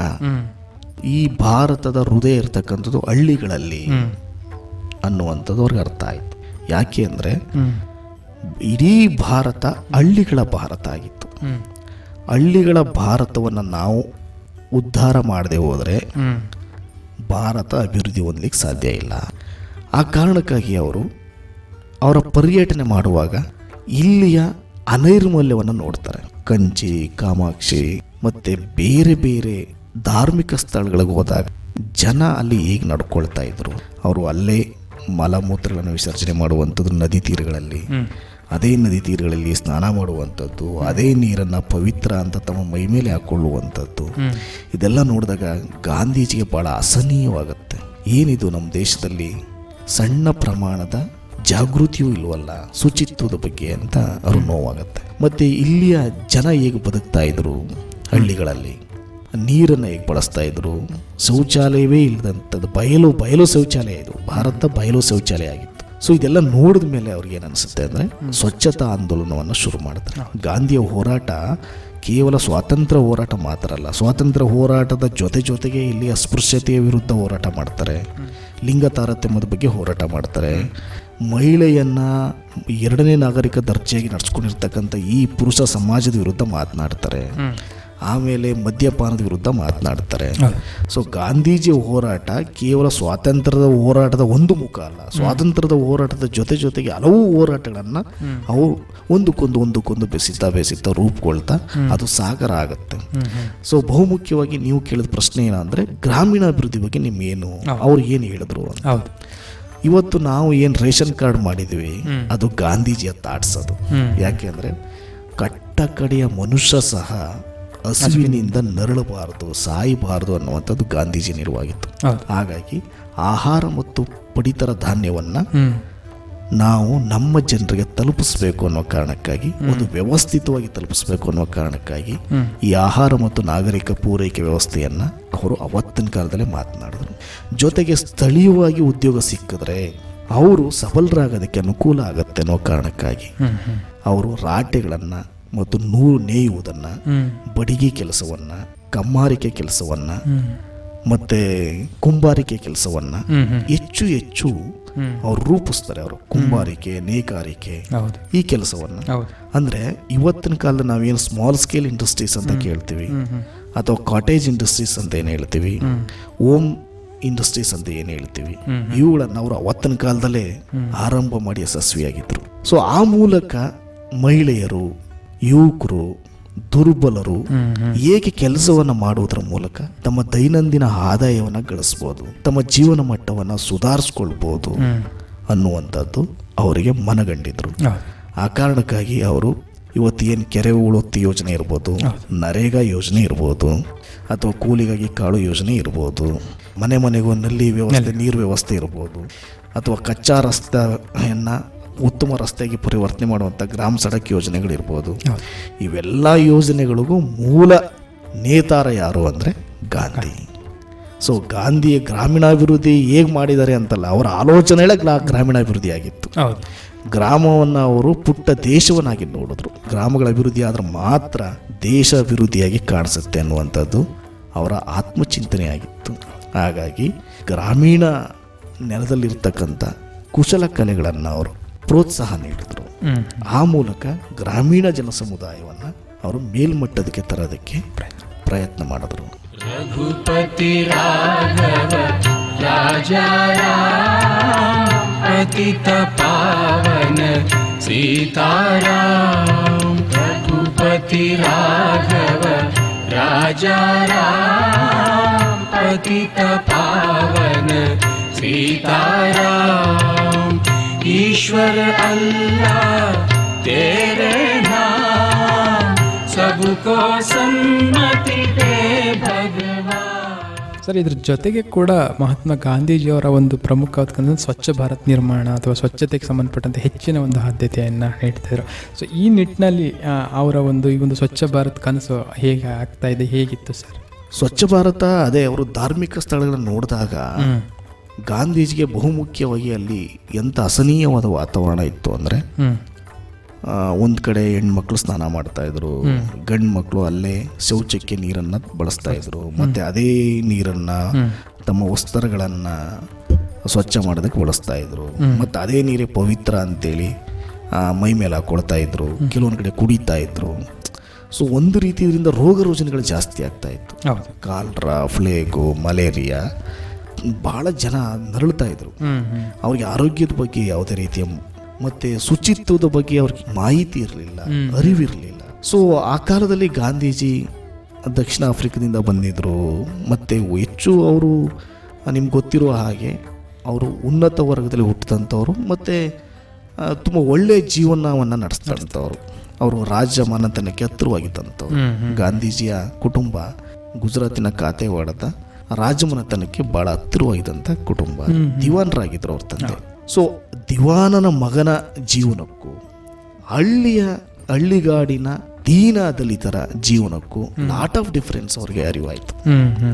ಈ ಭಾರತದ ಹೃದಯ ಇರ್ತಕ್ಕಂಥದ್ದು ಹಳ್ಳಿಗಳಲ್ಲಿ ಅನ್ನುವಂಥದ್ದು ಅವ್ರಿಗೆ ಅರ್ಥ ಆಯಿತು. ಯಾಕೆ ಅಂದರೆ ಇಡೀ ಭಾರತ ಹಳ್ಳಿಗಳ ಭಾರತ ಆಗಿತ್ತು. ಹಳ್ಳಿಗಳ ಭಾರತವನ್ನು ನಾವು ಉದ್ಧಾರ ಮಾಡದೆ ಹೋದರೆ ಭಾರತ ಅಭಿವೃದ್ಧಿ ಹೊಂದಲಿಕ್ಕೆ ಸಾಧ್ಯ ಇಲ್ಲ. ಆ ಕಾರಣಕ್ಕಾಗಿ ಅವರು ಅವರ ಪರ್ಯಟನೆ ಮಾಡುವಾಗ ಇಲ್ಲಿಯ ಅನೈರ್ಮಲ್ಯವನ್ನು ನೋಡ್ತಾರೆ. ಕಂಚಿ ಕಾಮಾಕ್ಷಿ ಮತ್ತು ಬೇರೆ ಬೇರೆ ಧಾರ್ಮಿಕ ಸ್ಥಳಗಳಿಗೆ ಹೋದಾಗ ಜನ ಅಲ್ಲಿ ಹೇಗೆ ನಡ್ಕೊಳ್ತಾ ಇದ್ರು? ಅವರು ಅಲ್ಲೇ ಮಲಮೂತ್ರಗಳನ್ನು ವಿಸರ್ಜನೆ ಮಾಡುವಂಥದ್ದು ನದಿ ತೀರಗಳಲ್ಲಿ ಅದೇ ನದಿ ತೀರಗಳಲ್ಲಿ ಸ್ನಾನ ಮಾಡುವಂಥದ್ದು ಅದೇ ನೀರನ್ನು ಪವಿತ್ರ ಅಂತ ತಮ್ಮ ಮೈ ಮೇಲೆ ಹಾಕೊಳ್ಳುವಂಥದ್ದು. ಇದೆಲ್ಲ ನೋಡಿದಾಗ ಗಾಂಧೀಜಿಗೆ ಭಾಳ ಅಸಹನೀಯವಾಗುತ್ತೆ. ಏನಿದು ನಮ್ಮ ದೇಶದಲ್ಲಿ ಸಣ್ಣ ಪ್ರಮಾಣದ ಜಾಗೃತಿಯೂ ಇಲ್ವಲ್ಲ ಶುಚಿತ್ವದ ಬಗ್ಗೆ ಅಂತ ಅವರು ನೋವಾಗುತ್ತೆ ಮತ್ತು ಇಲ್ಲಿಯ ಜನ ಹೇಗೆ ಬದುಕ್ತಾ ಇದ್ರು ಹಳ್ಳಿಗಳಲ್ಲಿ? ನೀರನ್ನು ಹೇಗೆ ಬಳಸ್ತಾ ಇದ್ರು? ಶೌಚಾಲಯವೇ ಇಲ್ಲದಂಥದ್ದು ಬಯಲು ಬಯಲು ಶೌಚಾಲಯ ಇದು. ಭಾರತ ಬಯಲು ಶೌಚಾಲಯ ಆಗಿತ್ತು. ಸೊ ಇದೆಲ್ಲ ನೋಡಿದ ಮೇಲೆ ಅವ್ರಿಗೆ ಏನು ಅನಿಸುತ್ತೆ ಅಂದರೆ ಸ್ವಚ್ಛತಾ ಆಂದೋಲನವನ್ನು ಶುರು ಮಾಡ್ತಾರೆ. ಗಾಂಧಿಯ ಹೋರಾಟ ಕೇವಲ ಸ್ವಾತಂತ್ರ್ಯ ಹೋರಾಟ ಮಾತ್ರ ಅಲ್ಲ ಸ್ವಾತಂತ್ರ್ಯ ಹೋರಾಟದ ಜೊತೆ ಜೊತೆಗೆ ಇಲ್ಲಿ ಅಸ್ಪೃಶ್ಯತೆಯ ವಿರುದ್ಧ ಹೋರಾಟ ಮಾಡ್ತಾರೆ. ಲಿಂಗ ತಾರತಮ್ಯದ ಬಗ್ಗೆ ಹೋರಾಟ ಮಾಡ್ತಾರೆ. ಮಹಿಳೆಯನ್ನು ಎರಡನೇ ನಾಗರಿಕ ದರ್ಜೆಯಾಗಿ ನಡ್ಸ್ಕೊಂಡಿರ್ತಕ್ಕಂಥ ಈ ಪುರುಷ ಸಮಾಜದ ವಿರುದ್ಧ ಮಾತನಾಡ್ತಾರೆ. ಆಮೇಲೆ ಮದ್ಯಪಾನದ ವಿರುದ್ಧ ಮಾತನಾಡ್ತಾರೆ. ಸೊ ಗಾಂಧೀಜಿ ಹೋರಾಟ ಕೇವಲ ಸ್ವಾತಂತ್ರ್ಯದ ಹೋರಾಟದ ಒಂದು ಮುಖ ಅಲ್ಲ. ಸ್ವಾತಂತ್ರ್ಯದ ಹೋರಾಟದ ಜೊತೆ ಜೊತೆಗೆ ಹಲವು ಹೋರಾಟಗಳನ್ನು ಅವು ಒಂದಕ್ಕೊಂದು ಒಂದಕ್ಕೊಂದು ಬೆಸಿತಾ ಬೆಸಿತಾ ರೂಪುಗೊಳ್ತಾ ಅದು ಸಾಗರ ಆಗುತ್ತೆ. ಸೊ ಬಹುಮುಖ್ಯವಾಗಿ ನೀವು ಕೇಳಿದ ಪ್ರಶ್ನೆ ಏನಂದ್ರೆ ಗ್ರಾಮೀಣ ಅಭಿವೃದ್ಧಿ ಬಗ್ಗೆ ನಿಮ್ಗೇನು? ಅವ್ರು ಏನು ಹೇಳಿದ್ರು ಅಂತ. ಇವತ್ತು ನಾವು ಏನು ರೇಷನ್ ಕಾರ್ಡ್ ಮಾಡಿದ್ವಿ ಅದು ಗಾಂಧೀಜಿಯ ತಾಟ್ಸೋದು. ಅದು ಯಾಕೆ ಅಂದರೆ ಕಟ್ಟ ಕಡೆಯ ಮನುಷ್ಯ ಸಹ ಹಸುವಿನಿಂದ ನರಳಬಾರದು ಸಾಯಬಾರದು ಅನ್ನುವಂಥದ್ದು ಗಾಂಧೀಜಿ ನಿಲುವಾಗಿತ್ತು ಹಾಗಾಗಿ ಆಹಾರ ಮತ್ತು ಪಡಿತರ ಧಾನ್ಯವನ್ನು ನಾವು ನಮ್ಮ ಜನರಿಗೆ ತಲುಪಿಸಬೇಕು ಅನ್ನೋ ಕಾರಣಕ್ಕಾಗಿ ಒಂದು ವ್ಯವಸ್ಥಿತವಾಗಿ ತಲುಪಿಸಬೇಕು ಅನ್ನೋ ಕಾರಣಕ್ಕಾಗಿ ಈ ಆಹಾರ ಮತ್ತು ನಾಗರಿಕ ಪೂರೈಕೆ ವ್ಯವಸ್ಥೆಯನ್ನು ಅವರು ಅವತ್ತಿನ ಕಾಲದಲ್ಲೇ ಮಾತನಾಡಿದ್ರು. ಜೊತೆಗೆ ಸ್ಥಳೀಯವಾಗಿ ಉದ್ಯೋಗ ಸಿಕ್ಕಿದ್ರೆ ಅವರು ಸಫಲರಾಗೋದಕ್ಕೆ ಅನುಕೂಲ ಆಗುತ್ತೆ ಅನ್ನೋ ಕಾರಣಕ್ಕಾಗಿ ಅವರು ರಾಟೆಗಳನ್ನು ಮತ್ತು ನೂರು ನೇಯುವುದನ್ನು ಬಡಿಗೆ ಕೆಲಸವನ್ನು ಕಮ್ಮಾರಿಕೆ ಕೆಲಸವನ್ನು ಮತ್ತೆ ಕುಂಬಾರಿಕೆ ಕೆಲಸವನ್ನು ಹೆಚ್ಚು ಹೆಚ್ಚು. ಅವ್ರು ರೂಪಿಸ್ತಾರೆ ಅವರು. ಕುಂಬಾರಿಕೆ ನೇಕಾರಿಕೆ ಈ ಕೆಲಸವನ್ನು. ಅಂದರೆ ಇವತ್ತಿನ ಕಾಲದಲ್ಲಿ ನಾವೇನು ಸ್ಮಾಲ್ ಸ್ಕೇಲ್ ಇಂಡಸ್ಟ್ರೀಸ್ ಅಂತ ಕೇಳ್ತೀವಿ ಅಥವಾ ಕಾಟೇಜ್ ಇಂಡಸ್ಟ್ರೀಸ್ ಅಂತ ಏನು ಹೇಳ್ತೀವಿ ಓಮ್ ಇಂಡಸ್ಟ್ರೀಸ್ ಅಂತ ಏನು ಹೇಳ್ತೀವಿ ಇವುಗಳನ್ನು ಅವರು ಅವತ್ತಿನ ಕಾಲದಲ್ಲೇ ಆರಂಭ ಮಾಡಿ ಯಶಸ್ವಿಯಾಗಿದ್ದರು ಸೊ ಆ ಮೂಲಕ ಮಹಿಳೆಯರು ಯುವಕರು ದುರ್ಬಲರು ಹೇಗೆ ಕೆಲಸವನ್ನು ಮಾಡುವುದರ ಮೂಲಕ ತಮ್ಮ ದೈನಂದಿನ ಆದಾಯವನ್ನು ಗಳಿಸ್ಬೋದು ತಮ್ಮ ಜೀವನ ಮಟ್ಟವನ್ನು ಸುಧಾರಿಸ್ಕೊಳ್ಬೋದು ಅನ್ನುವಂಥದ್ದು ಅವರಿಗೆ ಮನಗಂಡಿದ್ರು. ಆ ಕಾರಣಕ್ಕಾಗಿ ಅವರು ಇವತ್ತು ಏನು ಕೆರೆ ಉಳುತ್ತಿ ಯೋಜನೆ ಇರ್ಬೋದು ನರೇಗಾ ಯೋಜನೆ ಇರ್ಬೋದು ಅಥವಾ ಕೂಲಿಗಾಗಿ ಕಾಳು ಯೋಜನೆ ಇರ್ಬೋದು ಮನೆ ಮನೆಗೂ ನಲ್ಲಿ ವ್ಯವಸ್ಥೆ ನೀರು ವ್ಯವಸ್ಥೆ ಇರ್ಬೋದು ಅಥವಾ ಕಚ್ಚಾ ರಸ್ತೆಯನ್ನು ಉತ್ತಮ ರಸ್ತೆಯಾಗಿ ಪರಿವರ್ತನೆ ಮಾಡುವಂಥ ಗ್ರಾಮ ಸಡಕ್ ಯೋಜನೆಗಳಿರ್ಬೋದು. ಇವೆಲ್ಲ ಯೋಜನೆಗಳಿಗೂ ಮೂಲ ನೇತಾರ ಯಾರು ಅಂದರೆ ಗಾಂಧಿ. ಸೊ ಗಾಂಧಿಯ ಗ್ರಾಮೀಣಾಭಿವೃದ್ಧಿ ಹೇಗೆ ಮಾಡಿದ್ದಾರೆ ಅಂತಲ್ಲ ಅವರ ಆಲೋಚನೆಗಳೇ ಗ್ರಾ ಗ್ರಾಮೀಣಾಭಿವೃದ್ಧಿ ಆಗಿತ್ತು ಗ್ರಾಮವನ್ನು ಅವರು ಪುಟ್ಟ ದೇಶವನ್ನಾಗಿ ನೋಡಿದ್ರು. ಗ್ರಾಮಗಳ ಅಭಿವೃದ್ಧಿ ಆದರೆ ಮಾತ್ರ ದೇಶ ಅಭಿವೃದ್ಧಿಯಾಗಿ ಕಾಣಿಸುತ್ತೆ ಅನ್ನುವಂಥದ್ದು ಅವರ ಆತ್ಮಚಿಂತನೆಯಾಗಿತ್ತು. ಹಾಗಾಗಿ ಗ್ರಾಮೀಣ ನೆಲದಲ್ಲಿರ್ತಕ್ಕಂಥ ಕುಶಲ ಕಲೆಗಳನ್ನು ಅವರು ಪ್ರೋತ್ಸಾಹ ನೀಡಿದರು. ಆ ಮೂಲಕ ಗ್ರಾಮೀಣ ಜನ ಸಮುದಾಯವನ್ನು ಅವರು ಮೇಲ್ಮಟ್ಟದಕ್ಕೆ ತರೋದಕ್ಕೆ ಪ್ರಯತ್ನ ಮಾಡಿದ್ರು. ರಘುಪತಿ ರಾಘವ ರಾಜ ಪಾವನ ಸೀತಾರಾಮ ರಘುಪತಿ ರಾಘವ ರಾಜ ಪತಿತ ಪಾವನ ಸೀತಾರಾಮ. ईश्वर अल्लाह तेरे नाम सबको सम्मति दे भगवान ಸರ್ ಇದ್ರ ಜೊತೆಗೆ ಕೂಡ ಮಹಾತ್ಮ ಗಾಂಧೀಜಿಯವರ ಒಂದು ಪ್ರಮುಖವಾದ ಸ್ವಚ್ಛ ಭಾರತ್ ನಿರ್ಮಾಣ ಅಥವಾ ಸ್ವಚ್ಛತೆಗೆ ಸಂಬಂಧಪಟ್ಟಂತೆ ಹೆಚ್ಚಿನ ಒಂದು ಆದ್ಯತೆಯನ್ನು ನೀಡ್ತಿದ್ರು ಸೊ ಈ ನಿಟ್ಟಿನಲ್ಲಿ ಆ, ಅವರ ಒಂದು ಈ ಒಂದು ಸ್ವಚ್ಛ ಭಾರತ್ ಕನಸು ಹೇಗೆ ಆಗ್ತಾ ಇದೆ ಹೇಗಿತ್ತು ಸರ್ ಸ್ವಚ್ಛ ಭಾರತ ಅದೇ ಅವರು ಧಾರ್ಮಿಕ ಸ್ಥಳಗಳನ್ನು ನೋಡಿದಾಗ ಗಾಂಧೀಜಿಗೆ ಬಹುಮುಖ್ಯವಾಗಿ ಅಲ್ಲಿ ಎಂಥ ಅಸನೀಯವಾದ ವಾತಾವರಣ ಇತ್ತು ಅಂದರೆ ಒಂದು ಕಡೆ ಹೆಣ್ಮಕ್ಳು ಸ್ನಾನ ಮಾಡ್ತಾಯಿದ್ರು ಗಂಡು ಮಕ್ಕಳು ಅಲ್ಲೇ ಶೌಚಕ್ಕೆ ನೀರನ್ನು ಬಳಸ್ತಾ ಇದ್ರು ಮತ್ತೆ ಅದೇ ನೀರನ್ನು ತಮ್ಮ ವಸ್ತ್ರಗಳನ್ನು ಸ್ವಚ್ಛ ಮಾಡೋದಕ್ಕೆ ಬಳಸ್ತಾ ಇದ್ರು ಮತ್ತು ಅದೇ ನೀರೇ ಪವಿತ್ರ ಅಂತೇಳಿ ಮೈ ಮೇಲೆ ಹಾಕೊಳ್ತಾ ಇದ್ರು ಕೆಲವೊಂದು ಕಡೆ ಕುಡಿತಾ ಇದ್ರು. ಸೊ ಒಂದು ರೀತಿ ಇದರಿಂದ ರೋಗ ರುಜಿನಗಳು ಜಾಸ್ತಿ ಆಗ್ತಾ ಇತ್ತು. ಕಾಲ್ರಾ ಫ್ಲೇಗು ಮಲೇರಿಯಾ ಭಾಳ ಜನ ನರಳ್ತಾ ಇದ್ರು. ಹ್ಮ್ ಹ್ಮ್ ಅವ್ರಿಗೆ ಆರೋಗ್ಯದ ಬಗ್ಗೆ ಯಾವುದೇ ರೀತಿಯ ಮತ್ತು ಶುಚಿತ್ವದ ಬಗ್ಗೆ ಅವ್ರಿಗೆ ಮಾಹಿತಿ ಇರಲಿಲ್ಲ ಅರಿವಿರಲಿಲ್ಲ. ಸೊ ಆ ಕಾಲದಲ್ಲಿ ಗಾಂಧೀಜಿ ದಕ್ಷಿಣ ಆಫ್ರಿಕಾದಿಂದ ಬಂದಿದ್ದರು ಮತ್ತು ಹೆಚ್ಚು ಅವರು ನಿಮ್ಗೆ ಗೊತ್ತಿರುವ ಹಾಗೆ ಅವರು ಉನ್ನತ ವರ್ಗದಲ್ಲಿ ಹುಟ್ಟಿದಂಥವ್ರು ಮತ್ತು ತುಂಬ ಒಳ್ಳೆಯ ಜೀವನವನ್ನು ನಡೆಸ್ತಂಥವ್ರು ಅವರು ರಾಜ್ಯ ಮಾನತನಕ್ಕೆ ಹತ್ತಿರವಾಗಿದ್ದಂಥವ್ರು. ಗಾಂಧೀಜಿಯ ಕುಟುಂಬ ಗುಜರಾತಿನ ಕಾತೆವಾಡದ ರಾಜಮನೆತನಕ್ಕೆ ಬಹಳ ಹತ್ತಿರವಾಗಿದ್ದಂಥ ಕುಟುಂಬ. ದಿವಾನರಾಗಿದ್ರು ಅವ್ರ ತಂದೆ. ಸೊ ದಿವಾನನ ಮಗನ ಜೀವನಕ್ಕೂ ಹಳ್ಳಿಯ ಹಳ್ಳಿಗಾಡಿನ ದೀನ ದಲಿತರ ಜೀವನಕ್ಕೂ ಲಾಟ್ ಆಫ್ ಡಿಫರೆನ್ಸ್ ಅವ್ರಿಗೆ ಅರಿವಾಯಿತು.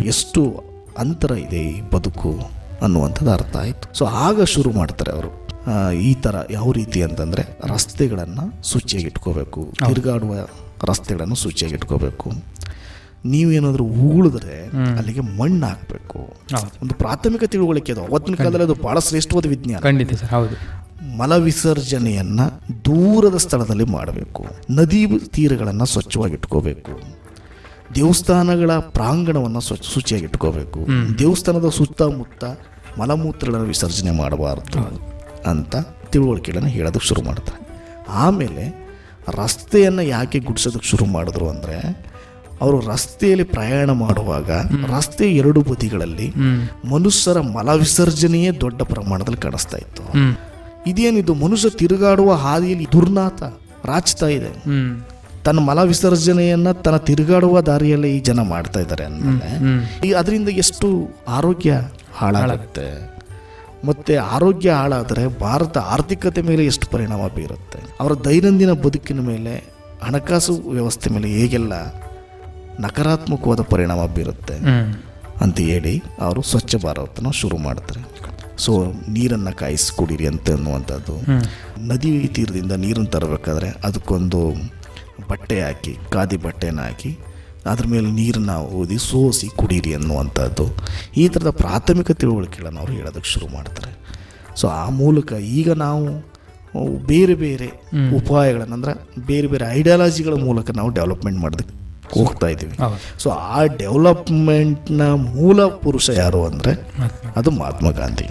ಎಷ್ಟು ಅಂತರ ಇದೆ ಈ ಬದುಕು ಅನ್ನುವಂಥದ್ದು ಅರ್ಥ ಆಯಿತು. ಸೊ ಆಗ ಶುರು ಮಾಡ್ತಾರೆ ಅವರು. ಈ ಥರ ಯಾವ ರೀತಿ ಅಂತಂದರೆ ರಸ್ತೆಗಳನ್ನು ಶುಚಿಯಾಗಿಟ್ಕೋಬೇಕು ತಿರುಗಾಡುವ ರಸ್ತೆಗಳನ್ನು ಶುಚಿಯಾಗಿ ಇಟ್ಕೋಬೇಕು. ನೀವೇನಾದರೂ ಉಗುಳಿದ್ರೆ ಅಲ್ಲಿಗೆ ಮಣ್ಣು ಹಾಕಬೇಕು ಒಂದು ಪ್ರಾಥಮಿಕ ತಿಳುವಳಿಕೆ ಅದು. ಅವತ್ತಿನ ಕಾಲದಲ್ಲಿ ಅದು ಬಹಳ ಶ್ರೇಷ್ಠವಾದ ವಿಜ್ಞಾನ. ಖಂಡಿತ ಸರ್ ಹೌದು. ಮಲ ವಿಸರ್ಜನೆಯನ್ನ ದೂರದ ಸ್ಥಳದಲ್ಲಿ ಮಾಡಬೇಕು. ನದಿ ತೀರಗಳನ್ನು ಸ್ವಚ್ಛವಾಗಿ ಇಟ್ಕೋಬೇಕು ದೇವಸ್ಥಾನಗಳ ಪ್ರಾಂಗಣವನ್ನು ಸ್ವಚ್ಛ ಶುಚಿಯಾಗಿಟ್ಕೋಬೇಕು. ದೇವಸ್ಥಾನದ ಸುತ್ತಮುತ್ತ ಮಲಮೂತ್ರಗಳನ್ನು ವಿಸರ್ಜನೆ ಮಾಡಬಾರ್ದು ಅಂತ ತಿಳುವಳಿಕೆಗಳನ್ನು ಹೇಳೋದಕ್ಕೆ ಶುರು ಮಾಡ್ತಾರೆ. ಆಮೇಲೆ ರಸ್ತೆಯನ್ನು ಯಾಕೆ ಗುಡಿಸೋದಕ್ಕೆ ಶುರು ಮಾಡಿದ್ರು ಅಂದರೆ ಅವರು ರಸ್ತೆಯಲ್ಲಿ ಪ್ರಯಾಣ ಮಾಡುವಾಗ ರಸ್ತೆ ಎರಡು ಬದಿಗಳಲ್ಲಿ ಮನುಷ್ಯರ ಮಲ ವಿಸರ್ಜನೆಯೇ ದೊಡ್ಡ ಪ್ರಮಾಣದಲ್ಲಿ ಕಾಣಿಸ್ತಾ ಇತ್ತು. ಇದೇನಿದು? ಮನುಷ್ಯ ತಿರುಗಾಡುವ ಹಾದಿಯಲ್ಲಿ ದುರ್ನಾತ ರಾಚ್ತಾ ಇದೆ. ತನ್ನ ಮಲ ವಿಸರ್ಜನೆಯನ್ನ ತನ್ನ ತಿರುಗಾಡುವ ದಾರಿಯಲ್ಲಿ ಈ ಜನ ಮಾಡ್ತಾ ಇದ್ದಾರೆ ಈ ಅದರಿಂದ ಎಷ್ಟು ಆರೋಗ್ಯ ಹಾಳಾಗುತ್ತೆ? ಮತ್ತೆ ಆರೋಗ್ಯ ಹಾಳಾದರೆ ಭಾರತ ಆರ್ಥಿಕತೆ ಮೇಲೆ ಎಷ್ಟು ಪರಿಣಾಮ ಬೀರುತ್ತೆ? ಅವರ ದೈನಂದಿನ ಬದುಕಿನ ಮೇಲೆ ಹಣಕಾಸು ವ್ಯವಸ್ಥೆ ಮೇಲೆ ಹೇಗೆಲ್ಲ ನಕಾರಾತ್ಮಕವಾದ ಪರಿಣಾಮ ಬೀರುತ್ತೆ. ಅಂತ ಹೇಳಿ ಅವರು ಸ್ವಚ್ಛ ಭಾರತನ ಶುರು ಮಾಡ್ತಾರೆ. ಸೊ ನೀರನ್ನು ಕಾಯಿಸಿ ಕುಡೀರಿ ಅಂತ ಅನ್ನುವಂಥದ್ದು. ನದಿ ತೀರದಿಂದ ನೀರನ್ನು ತರಬೇಕಾದ್ರೆ ಅದಕ್ಕೊಂದು ಬಟ್ಟೆ ಹಾಕಿ ಖಾದಿ ಬಟ್ಟೆನ ಹಾಕಿ ಅದ್ರ ಮೇಲೆ ನೀರನ್ನು ಓದಿ ಸೋಸಿ ಕುಡೀರಿ ಅನ್ನುವಂಥದ್ದು. ಈ ಥರದ ಪ್ರಾಥಮಿಕ ತಿಳುವಳಿಕೆಗಳನ್ನು ಅವರು ಹೇಳೋದಕ್ಕೆ ಶುರು ಮಾಡ್ತಾರೆ. ಸೊ ಆ ಮೂಲಕ ಈಗ ನಾವು ಬೇರೆ ಬೇರೆ ಉಪಾಯಗಳನ್ನು ಅಂದರೆ ಬೇರೆ ಬೇರೆ ಐಡಿಯಾಲಜಿಗಳ ಮೂಲಕ ನಾವು ಡೆವಲಪ್ಮೆಂಟ್ ಮಾಡೋದಕ್ಕೆ ಹೋಗ್ತಾ ಇದ್ದೀವಿ ಸೊ ಆ ಡೆವಲಪ್ಮೆಂಟ್ನ ಮೂಲ ಪುರುಷ ಯಾರು ಅಂದರೆ ಅದು ಮಹಾತ್ಮ ಗಾಂಧಿ.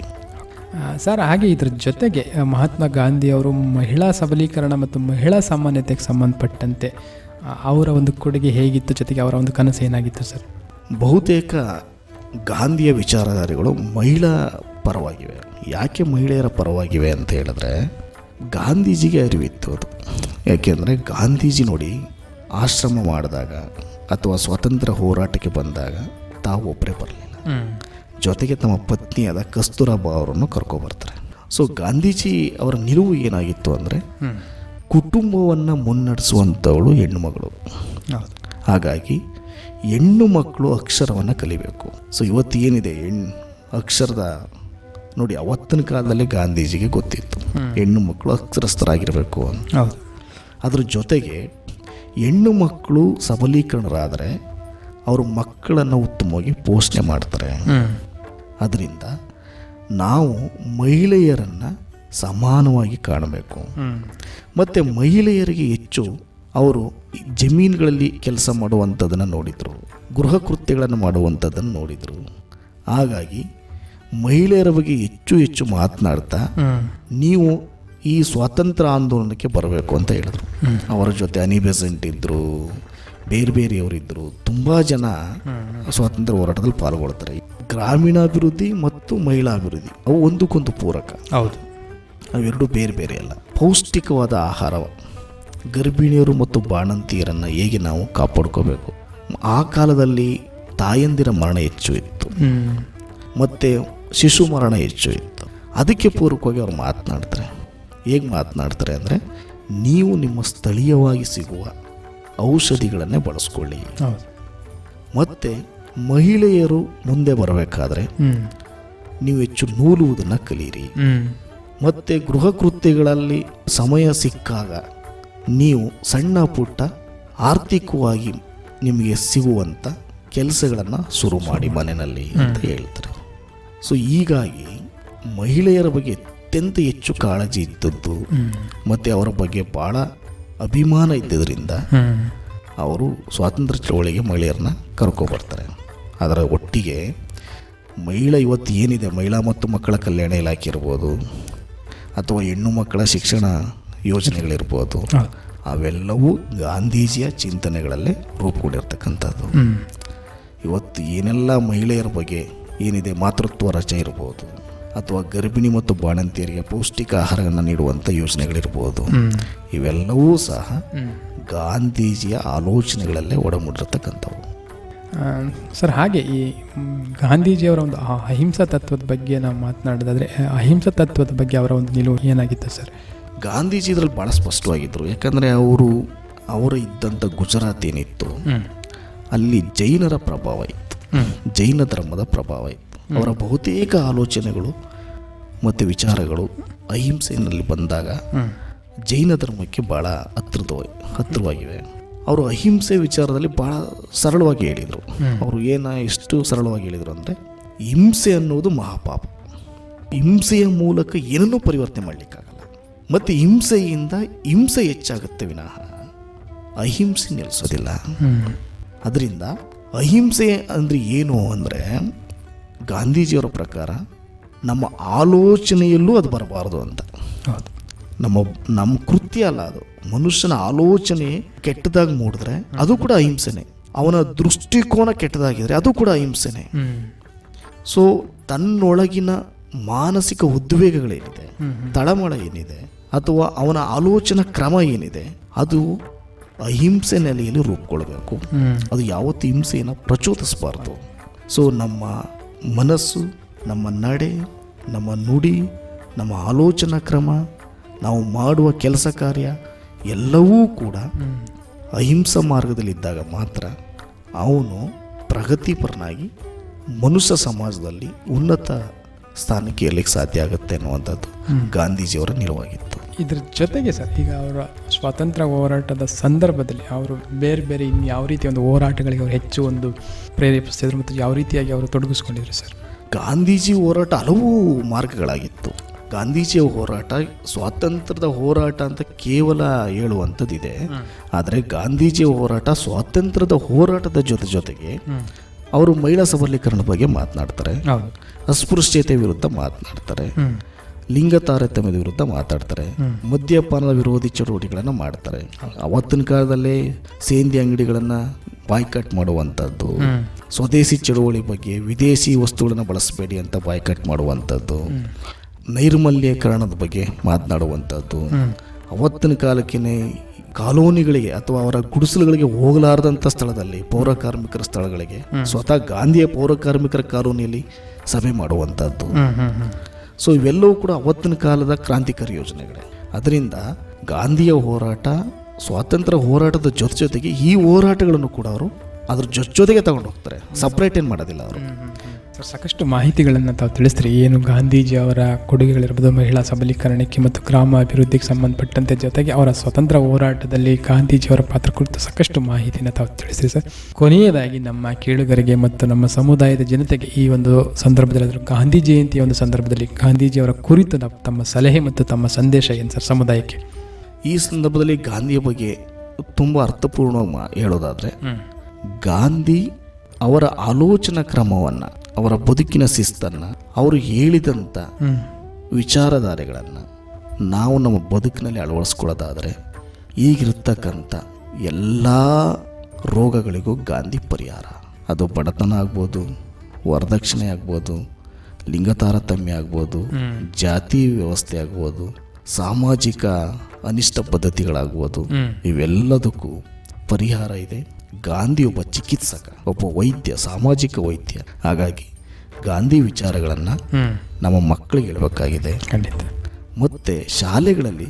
ಸರ್ ಹಾಗೆ ಇದ್ರ ಜೊತೆಗೆ ಮಹಾತ್ಮ ಗಾಂಧಿ ಅವರು ಮಹಿಳಾ ಸಬಲೀಕರಣ ಮತ್ತು ಮಹಿಳಾ ಸಾಮಾನ್ಯತೆಗೆ ಸಂಬಂಧಪಟ್ಟಂತೆ ಅವರ ಒಂದು ಕೊಡುಗೆ ಹೇಗಿತ್ತು ಜೊತೆಗೆ ಅವರ ಒಂದು ಕನಸು ಏನಾಗಿತ್ತು ಸರ್? ಬಹುತೇಕ ಗಾಂಧಿಯ ವಿಚಾರಧಾರಿಗಳು ಮಹಿಳಾ ಪರವಾಗಿವೆ. ಯಾಕೆ ಮಹಿಳೆಯರ ಪರವಾಗಿವೆ ಅಂತ ಹೇಳಿದ್ರೆ ಗಾಂಧೀಜಿಗೆ ಅರಿವಿತ್ತು ಅದು. ಯಾಕೆಂದರೆ ಗಾಂಧೀಜಿ ನೋಡಿ ಆಶ್ರಮ ಮಾಡಿದಾಗ ಅಥವಾ ಸ್ವಾತಂತ್ರ್ಯ ಹೋರಾಟಕ್ಕೆ ಬಂದಾಗ ತಾವು ಒಬ್ಬರೇ ಬರಲಿಲ್ಲ. ಜೊತೆಗೆ ತಮ್ಮ ಪತ್ನಿಯಾದ ಕಸ್ತೂರಬಾ ಅವರನ್ನು ಕರ್ಕೊಬರ್ತಾರೆ ಸೊ ಗಾಂಧೀಜಿ ಅವರ ನಿಲುವು ಏನಾಗಿತ್ತು ಅಂದರೆ ಕುಟುಂಬವನ್ನು ಮುನ್ನಡೆಸುವಂಥವಳು ಹೆಣ್ಣು ಮಗಳು ಹಾಗಾಗಿ ಹೆಣ್ಣು ಮಕ್ಕಳು ಅಕ್ಷರವನ್ನು ಕಲಿಬೇಕು. ಸೊ ಇವತ್ತು ಏನಿದೆ? ಹೆಣ್ಣು ಅಕ್ಷರದ ನೋಡಿ ಅವತ್ತಿನ ಕಾಲದಲ್ಲಿ ಗಾಂಧೀಜಿಗೆ ಗೊತ್ತಿತ್ತು. ಹೆಣ್ಣು ಮಕ್ಕಳು ಅಕ್ಷರಸ್ಥರಾಗಿರಬೇಕು ಅಂತ. ಅದ್ರ ಜೊತೆಗೆ ಹೆಣ್ಣು ಮಕ್ಕಳು ಸಬಲೀಕರಣರಾದರೆ ಅವರು ಮಕ್ಕಳನ್ನು ಉತ್ತಮವಾಗಿ ಪೋಷಣೆ ಮಾಡ್ತಾರೆ. ಅದರಿಂದ ನಾವು ಮಹಿಳೆಯರನ್ನು ಸಮಾನವಾಗಿ ಕಾಣಬೇಕು. ಮತ್ತು ಮಹಿಳೆಯರಿಗೆ ಹೆಚ್ಚು ಅವರು ಜಮೀನುಗಳಲ್ಲಿ ಕೆಲಸ ಮಾಡುವಂಥದ್ದನ್ನು ನೋಡಿದರು ಗೃಹ ಕೃತ್ಯಗಳನ್ನು ಮಾಡುವಂಥದ್ದನ್ನು ನೋಡಿದರು. ಹಾಗಾಗಿ ಮಹಿಳೆಯರ ಬಗ್ಗೆ ಹೆಚ್ಚು ಹೆಚ್ಚು ಮಾತನಾಡ್ತಾ ನೀವು ಈ ಸ್ವಾತಂತ್ರ್ಯ ಆಂದೋಲನಕ್ಕೆ ಬರಬೇಕು ಅಂತ ಹೇಳಿದ್ರು. ಅವರ ಜೊತೆ ಅನಿಬೆಸೆಂಟ್ ಇದ್ದರು ಬೇರೆ ಬೇರೆಯವರಿದ್ದರು ತುಂಬ ಜನ ಸ್ವಾತಂತ್ರ್ಯ ಹೋರಾಟದಲ್ಲಿ ಪಾಲ್ಗೊಳ್ತಾರೆ. ಗ್ರಾಮೀಣಾಭಿವೃದ್ಧಿ ಮತ್ತು ಮಹಿಳಾ ಅಭಿವೃದ್ಧಿ ಅವು ಒಂದಕ್ಕೊಂದು ಪೂರಕ. ಹೌದು. ಅವೆರಡು ಬೇರೆ ಬೇರೆ ಅಲ್ಲ. ಪೌಷ್ಟಿಕವಾದ ಆಹಾರ ಗರ್ಭಿಣಿಯರು ಮತ್ತು ಬಾಣಂತಿಯರನ್ನು ಹೇಗೆ ನಾವು ಕಾಪಾಡ್ಕೋಬೇಕು? ಆ ಕಾಲದಲ್ಲಿ ತಾಯಂದಿರ ಮರಣ ಹೆಚ್ಚು ಇತ್ತು. ಮತ್ತು ಶಿಶು ಮರಣ ಹೆಚ್ಚು ಇತ್ತು. ಅದಕ್ಕೆ ಪೂರಕವಾಗಿ ಅವ್ರು ಮಾತನಾಡ್ತಾರೆ. ಹೇಗೆ ಮಾತನಾಡ್ತಾರೆ ಅಂದರೆ ನೀವು ನಿಮ್ಮ ಸ್ಥಳೀಯವಾಗಿ ಸಿಗುವ ಔಷಧಿಗಳನ್ನೇ ಬಳಸ್ಕೊಳ್ಳಿ. ಮತ್ತು ಮಹಿಳೆಯರು ಮುಂದೆ ಬರಬೇಕಾದ್ರೆ ನೀವು ಹೆಚ್ಚು ನೂಲುವುದನ್ನು ಕಲಿಯಿರಿ ಮತ್ತು ಗೃಹ ಕೃತ್ಯಗಳಲ್ಲಿ ಸಮಯ ಸಿಕ್ಕಾಗ ನೀವು ಸಣ್ಣ ಪುಟ್ಟ ಆರ್ಥಿಕವಾಗಿ ನಿಮಗೆ ಸಿಗುವಂಥ ಕೆಲಸಗಳನ್ನು ಶುರು ಮಾಡಿ ಮನೆಯಲ್ಲಿ ಅಂತ ಹೇಳ್ತಾರೆ. ಸೊ ಹೀಗಾಗಿ ಮಹಿಳೆಯರ ಬಗ್ಗೆ ಅತ್ಯಂತ ಹೆಚ್ಚು ಕಾಳಜಿ ಇದ್ದದ್ದು. ಮತ್ತು ಅವರ ಬಗ್ಗೆ ಭಾಳ ಅಭಿಮಾನ ಇದ್ದದರಿಂದ ಅವರು ಸ್ವಾತಂತ್ರ್ಯ ಚಳವಳಿಗೆ ಮಹಿಳೆಯರನ್ನ ಕರ್ಕೊಬರ್ತಾರೆ ಅದರ ಒಟ್ಟಿಗೆ ಮಹಿಳಾ ಇವತ್ತು ಏನಿದೆ? ಮಹಿಳಾ ಮತ್ತು ಮಕ್ಕಳ ಕಲ್ಯಾಣ ಇಲಾಖೆ ಇರ್ಬೋದು ಅಥವಾ ಹೆಣ್ಣು ಮಕ್ಕಳ ಶಿಕ್ಷಣ ಯೋಜನೆಗಳಿರ್ಬೋದು ಅವೆಲ್ಲವೂ ಗಾಂಧೀಜಿಯ ಚಿಂತನೆಗಳಲ್ಲೇ ರೂಪುಗೊಂಡಿರ್ತಕ್ಕಂಥದ್ದು. ಇವತ್ತು ಏನೆಲ್ಲ ಮಹಿಳೆಯರ ಬಗ್ಗೆ ಏನಿದೆ? ಮಾತೃತ್ವ ರಜೆ ಇರ್ಬೋದು ಅಥವಾ ಗರ್ಭಿಣಿ ಮತ್ತು ಬಾಣಂತಿಯರಿಗೆ ಪೌಷ್ಟಿಕ ಆಹಾರವನ್ನು ನೀಡುವಂಥ ಯೋಜನೆಗಳಿರ್ಬೋದು. ಇವೆಲ್ಲವೂ ಸಹ ಗಾಂಧೀಜಿಯ ಆಲೋಚನೆಗಳಲ್ಲೇ ಒಡಮೂಡಿರ್ತಕ್ಕಂಥವು. ಸರ್ ಹಾಗೆ ಈ ಗಾಂಧೀಜಿಯವರ ಒಂದು ಆ ಅಹಿಂಸಾ ತತ್ವದ ಬಗ್ಗೆ ನಾವು ಮಾತನಾಡೋದಾದರೆ ಅಹಿಂಸಾ ತತ್ವದ ಬಗ್ಗೆ ಅವರ ಒಂದು ನಿಲುವು ಏನಾಗಿತ್ತು ಸರ್? ಗಾಂಧೀಜಿ ಇದರಲ್ಲಿ ಭಾಳ ಸ್ಪಷ್ಟವಾಗಿದ್ದರು ಯಾಕಂದರೆ ಅವರು ಅವರು ಇದ್ದಂಥ ಗುಜರಾತ್ ಏನಿತ್ತು ಅಲ್ಲಿ ಜೈನರ ಪ್ರಭಾವ ಇತ್ತು. ಜೈನ ಧರ್ಮದ ಪ್ರಭಾವ ಇತ್ತು. ಅವರ ಬಹುತೇಕ ಆಲೋಚನೆಗಳು ಮತ್ತು ವಿಚಾರಗಳು ಅಹಿಂಸೆಯಲ್ಲಿ ಬಂದಾಗ ಜೈನ ಧರ್ಮಕ್ಕೆ ಭಾಳ ಹತ್ತಿರದ ಹತ್ತಿರವಾಗಿವೆ ಅವರು ಅಹಿಂಸೆ ವಿಚಾರದಲ್ಲಿ ಭಾಳ ಸರಳವಾಗಿ ಹೇಳಿದರು. ಅವರು ಏನ ಎಷ್ಟು ಸರಳವಾಗಿ ಹೇಳಿದರು ಅಂದರೆ ಹಿಂಸೆ ಅನ್ನೋದು ಮಹಾಪಾಪ. ಹಿಂಸೆಯ ಮೂಲಕ ಏನನ್ನೂ ಪರಿವರ್ತನೆ ಮಾಡಲಿಕ್ಕಾಗಲ್ಲ. ಮತ್ತು ಹಿಂಸೆಯಿಂದ ಹಿಂಸೆ ಹೆಚ್ಚಾಗುತ್ತೆ ವಿನಃ. ಅಹಿಂಸೆ ನಿಲ್ಲಿಸೋದಿಲ್ಲ ಅದರಿಂದ ಅಹಿಂಸೆ ಅಂದರೆ ಏನು ಅಂದರೆ ಗಾಂಧೀಜಿಯವರ ಪ್ರಕಾರ ನಮ್ಮ ಆಲೋಚನೆಯಲ್ಲೂ ಅದು ಬರಬಾರದು ಅಂತ. ಹೌದು. ನಮ್ಮ ನಮ್ಮ ಕೃತ್ಯ ಅಲ್ಲ ಅದು. ಮನುಷ್ಯನ ಆಲೋಚನೆ ಕೆಟ್ಟದಾಗಿ ಮೂಡಿದ್ರೆ ಅದು ಕೂಡ ಅಹಿಂಸೆನೆ. ಅವನ ದೃಷ್ಟಿಕೋನ ಕೆಟ್ಟದಾಗಿದ್ರೆ ಅದು ಕೂಡ ಅಹಿಂಸೆನೆ. ಸೊ ತನ್ನೊಳಗಿನ ಮಾನಸಿಕ ಉದ್ವೇಗಗಳೇನಿದೆ ತಳಮಳ ಏನಿದೆ ಅಥವಾ ಅವನ ಆಲೋಚನಾ ಕ್ರಮ ಏನಿದೆ ಅದು ಅಹಿಂಸೆ ನೆಲೆಯಲ್ಲಿ ರೂಪುಗೊಳ್ಬೇಕು. ಅದು ಯಾವತ್ತು ಹಿಂಸೆಯನ್ನು ಪ್ರಚೋದಿಸಬಾರ್ದು. ಸೊ ನಮ್ಮ ಮನಸ್ಸು ನಮ್ಮ ನಡೆ, ನಮ್ಮ ನುಡಿ, ನಮ್ಮ ಆಲೋಚನಾ ಕ್ರಮ, ನಾವು ಮಾಡುವ ಕೆಲಸ ಕಾರ್ಯ ಎಲ್ಲವೂ ಕೂಡ ಅಹಿಂಸಾ ಮಾರ್ಗದಲ್ಲಿದ್ದಾಗ ಮಾತ್ರ ಅವನು ಪ್ರಗತಿಪರನಾಗಿ ಮನುಷ್ಯ ಸಮಾಜದಲ್ಲಿ ಉನ್ನತ ಸ್ಥಾನಕ್ಕೆ ಏರ್ಲಿಕ್ಕೆ ಸಾಧ್ಯ ಆಗುತ್ತೆ ಅನ್ನುವಂಥದ್ದು ಗಾಂಧೀಜಿಯವರ ನಿಲುವಾಗಿತ್ತು. ಇದ್ರ ಜೊತೆಗೆ ಸರ್, ಈಗ ಅವರ ಸ್ವಾತಂತ್ರ್ಯ ಹೋರಾಟದ ಸಂದರ್ಭದಲ್ಲಿ ಅವರು ಬೇರೆ ಬೇರೆ ಇನ್ನು ಯಾವ ರೀತಿ ಒಂದು ಹೋರಾಟಗಳಿಗೆ ಅವರು ಹೆಚ್ಚು ಒಂದು ಪ್ರೇರೇಪಿಸ್ತಿದ್ರು ಮತ್ತು ಯಾವ ರೀತಿಯಾಗಿ ಅವರು ತೊಡಗಿಸ್ಕೊಂಡಿದ್ರು ಸರ್? ಗಾಂಧೀಜಿ ಹೋರಾಟ ಹಲವು ಮಾರ್ಗಗಳಾಗಿತ್ತು. ಗಾಂಧೀಜಿಯ ಹೋರಾಟ ಸ್ವಾತಂತ್ರ್ಯದ ಹೋರಾಟ ಅಂತ ಕೇವಲ ಹೇಳುವಂಥದ್ದಿದೆ. ಆದರೆ ಗಾಂಧೀಜಿಯ ಹೋರಾಟ ಸ್ವಾತಂತ್ರ್ಯದ ಹೋರಾಟದ ಜೊತೆ ಜೊತೆಗೆ ಅವರು ಮಹಿಳಾ ಸಬಲೀಕರಣ ಬಗ್ಗೆ ಮಾತನಾಡ್ತಾರೆ. ಅಸ್ಪೃಶ್ಯತೆ ವಿರುದ್ಧ ಮಾತನಾಡ್ತಾರೆ. ಲಿಂಗ ತಾರತಮ್ಯದ ವಿರುದ್ಧ ಮಾತಾಡ್ತಾರೆ. ಮದ್ಯಪಾನದ ವಿರೋಧಿ ಚಟುವಟಿಕೆಗಳನ್ನು ಮಾಡ್ತಾರೆ. ಅವತ್ತಿನ ಕಾಲದಲ್ಲೇ ಸೇಂದಿ ಅಂಗಡಿಗಳನ್ನು ಬಾಯ್ಕಟ್ ಮಾಡುವಂಥದ್ದು ಸ್ವದೇಶಿ ಚಳುವಳಿ ಬಗ್ಗೆ ವಿದೇಶಿ ವಸ್ತುಗಳನ್ನು ಬಳಸಬೇಡಿ ಅಂತ ಬಾಯ್ಕಟ್ ಮಾಡುವಂಥದ್ದು ನೈರ್ಮಲ್ಯೀಕರಣದ ಬಗ್ಗೆ ಮಾತನಾಡುವಂಥದ್ದು. ಅವತ್ತಿನ ಕಾಲಕ್ಕೆ ಕಾಲೋನಿಗಳಿಗೆ ಅಥವಾ ಅವರ ಗುಡಿಸಲುಗಳಿಗೆ ಹೋಗಲಾರದಂಥ ಸ್ಥಳದಲ್ಲಿ ಪೌರ ಕಾರ್ಮಿಕರ ಸ್ಥಳಗಳಿಗೆ ಸ್ವತಃ ಗಾಂಧಿಯ ಪೌರ ಕಾರ್ಮಿಕರ ಕಾಲೋನಿಯಲ್ಲಿ ಸಭೆ ಮಾಡುವಂಥದ್ದು. ಸೊ ಇವೆಲ್ಲವೂ ಕೂಡ ಅವತ್ತಿನ ಕಾಲದ ಕ್ರಾಂತಿಕಾರಿ ಯೋಜನೆಗಳೇ. ಅದರಿಂದ ಗಾಂಧಿಯ ಹೋರಾಟ ಸ್ವಾತಂತ್ರ್ಯ ಹೋರಾಟದ ಜೊತೆ ಜೊತೆಗೆ ಈ ಹೋರಾಟಗಳನ್ನು ಕೂಡ ಅವರು ಅದ್ರ ಜೊತೆ ಜೊತೆಗೆ ತಗೊಂಡು ಹೋಗ್ತಾರೆ. ಸಪ್ರೇಟ್ ಏನು ಮಾಡೋದಿಲ್ಲ ಅವರು. ಸರ್, ಸಾಕಷ್ಟು ಮಾಹಿತಿಗಳನ್ನು ತಾವು ತಿಳಿಸ್ತೀರಿ. ಏನು ಗಾಂಧೀಜಿ ಅವರ ಕೊಡುಗೆಗಳಿರ್ಬೋದು, ಮಹಿಳಾ ಸಬಲೀಕರಣಕ್ಕೆ ಮತ್ತು ಗ್ರಾಮ ಅಭಿವೃದ್ಧಿಗೆ ಸಂಬಂಧಪಟ್ಟಂತೆ ಜೊತೆಗೆ ಅವರ ಸ್ವತಂತ್ರ ಹೋರಾಟದಲ್ಲಿ ಗಾಂಧೀಜಿಯವರ ಪಾತ್ರ ಕುರಿತು ಸಾಕಷ್ಟು ಮಾಹಿತಿನ ತಾವು ತಿಳಿಸ್ತೀರಿ ಸರ್. ಕೊನೆಯದಾಗಿ ನಮ್ಮ ಕೇಳುಗರಿಗೆ ಮತ್ತು ನಮ್ಮ ಸಮುದಾಯದ ಜನತೆಗೆ ಈ ಒಂದು ಸಂದರ್ಭದಲ್ಲಿ ಅದರ ಗಾಂಧಿ ಜಯಂತಿಯ ಒಂದು ಸಂದರ್ಭದಲ್ಲಿ ಗಾಂಧೀಜಿಯವರ ಕುರಿತು ನಾವು ತಮ್ಮ ಸಲಹೆ ಮತ್ತು ತಮ್ಮ ಸಂದೇಶ ಏನು ಸರ್ ಸಮುದಾಯಕ್ಕೆ? ಈ ಸಂದರ್ಭದಲ್ಲಿ ಗಾಂಧಿಯ ಬಗ್ಗೆ ತುಂಬ ಅರ್ಥಪೂರ್ಣವಾಗಿ ಹೇಳೋದಾದರೆ ಹೇಳೋದಾದ್ರೆ ಗಾಂಧಿ ಅವರ ಆಲೋಚನಾ ಕ್ರಮವನ್ನು ಅವರ ಬದುಕಿನ ಶಿಸ್ತನ್ನು ಅವರು ಹೇಳಿದಂಥ ವಿಚಾರಧಾರೆಗಳನ್ನು ನಾವು ನಮ್ಮ ಬದುಕಿನಲ್ಲಿ ಅಳವಡಿಸ್ಕೊಳ್ಳೋದಾದರೆ ಈಗಿರ್ತಕ್ಕಂಥ ಎಲ್ಲ ರೋಗಗಳಿಗೂ ಗಾಂಧಿ ಪರಿಹಾರ. ಅದು ಬಡತನ ಆಗ್ಬೋದು ವರದಕ್ಷಿಣೆ ಆಗ್ಬೋದು ಲಿಂಗ ತಾರತಮ್ಯ ಆಗ್ಬೋದು ಜಾತಿ ವ್ಯವಸ್ಥೆ ಆಗ್ಬೋದು ಸಾಮಾಜಿಕ ಅನಿಷ್ಟ ಪದ್ಧತಿಗಳಾಗುವುದು. ಇವೆಲ್ಲದಕ್ಕೂ ಪರಿಹಾರ ಇದೆ. ಗಾಂಧಿ ಒಬ್ಬ ಚಿಕಿತ್ಸಕ ಒಬ್ಬ ವೈದ್ಯ ಸಾಮಾಜಿಕ ವೈದ್ಯ. ಹಾಗಾಗಿ ಗಾಂಧಿ ವಿಚಾರಗಳನ್ನು ನಮ್ಮ ಮಕ್ಕಳಿಗೆ ಹೇಳಬೇಕಾಗಿದೆ. ಖಂಡಿತ. ಮತ್ತು ಶಾಲೆಗಳಲ್ಲಿ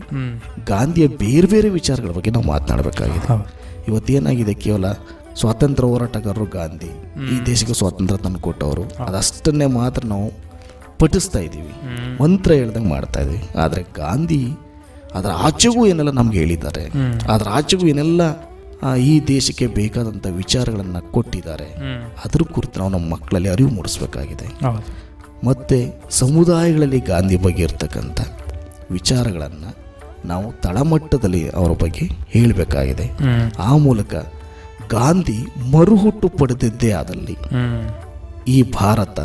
ಗಾಂಧಿಯ ಬೇರೆ ಬೇರೆ ವಿಚಾರಗಳ ಬಗ್ಗೆ ನಾವು ಮಾತನಾಡಬೇಕಾಗಿದೆ. ಇವತ್ತೇನಾಗಿದೆ ಕೇವಲ ಸ್ವಾತಂತ್ರ್ಯ ಹೋರಾಟಗಾರರು ಗಾಂಧಿ ಈ ದೇಶಕ್ಕೆ ಸ್ವಾತಂತ್ರ್ಯ ತಂದು ಕೊಟ್ಟವರು. ಅದಷ್ಟನ್ನೇ ಮಾತ್ರ ನಾವು ಪಠಿಸ್ತಾ ಇದ್ದೀವಿ. ಮಂತ್ರ ಹೇಳ್ದಂಗೆ ಮಾಡ್ತಾ ಇದ್ದೀವಿ. ಆದರೆ ಗಾಂಧಿ ಅದರ ಆಚೆಗೂ ಏನೆಲ್ಲ ನಮ್ಗೆ ಹೇಳಿದ್ದಾರೆ ಅದರ ಆಚೆಗೂ ಏನೆಲ್ಲ ಈ ದೇಶಕ್ಕೆ ಬೇಕಾದಂಥ ವಿಚಾರಗಳನ್ನು ಕೊಟ್ಟಿದ್ದಾರೆ ಅದ್ರ ಕುರಿತು ನಾವು ನಮ್ಮ ಮಕ್ಕಳಲ್ಲಿ ಅರಿವು ಮೂಡಿಸ್ಬೇಕಾಗಿದೆ. ಮತ್ತು ಸಮುದಾಯಗಳಲ್ಲಿ ಗಾಂಧಿ ಬಗ್ಗೆ ಇರ್ತಕ್ಕಂಥ ವಿಚಾರಗಳನ್ನು ನಾವು ತಳಮಟ್ಟದಲ್ಲಿ ಅವರ ಬಗ್ಗೆ ಹೇಳಬೇಕಾಗಿದೆ. ಆ ಮೂಲಕ ಗಾಂಧಿ ಮರುಹುಟ್ಟು ಪಡೆದಿದ್ದೇ ಆದಲ್ಲಿ ಈ ಭಾರತ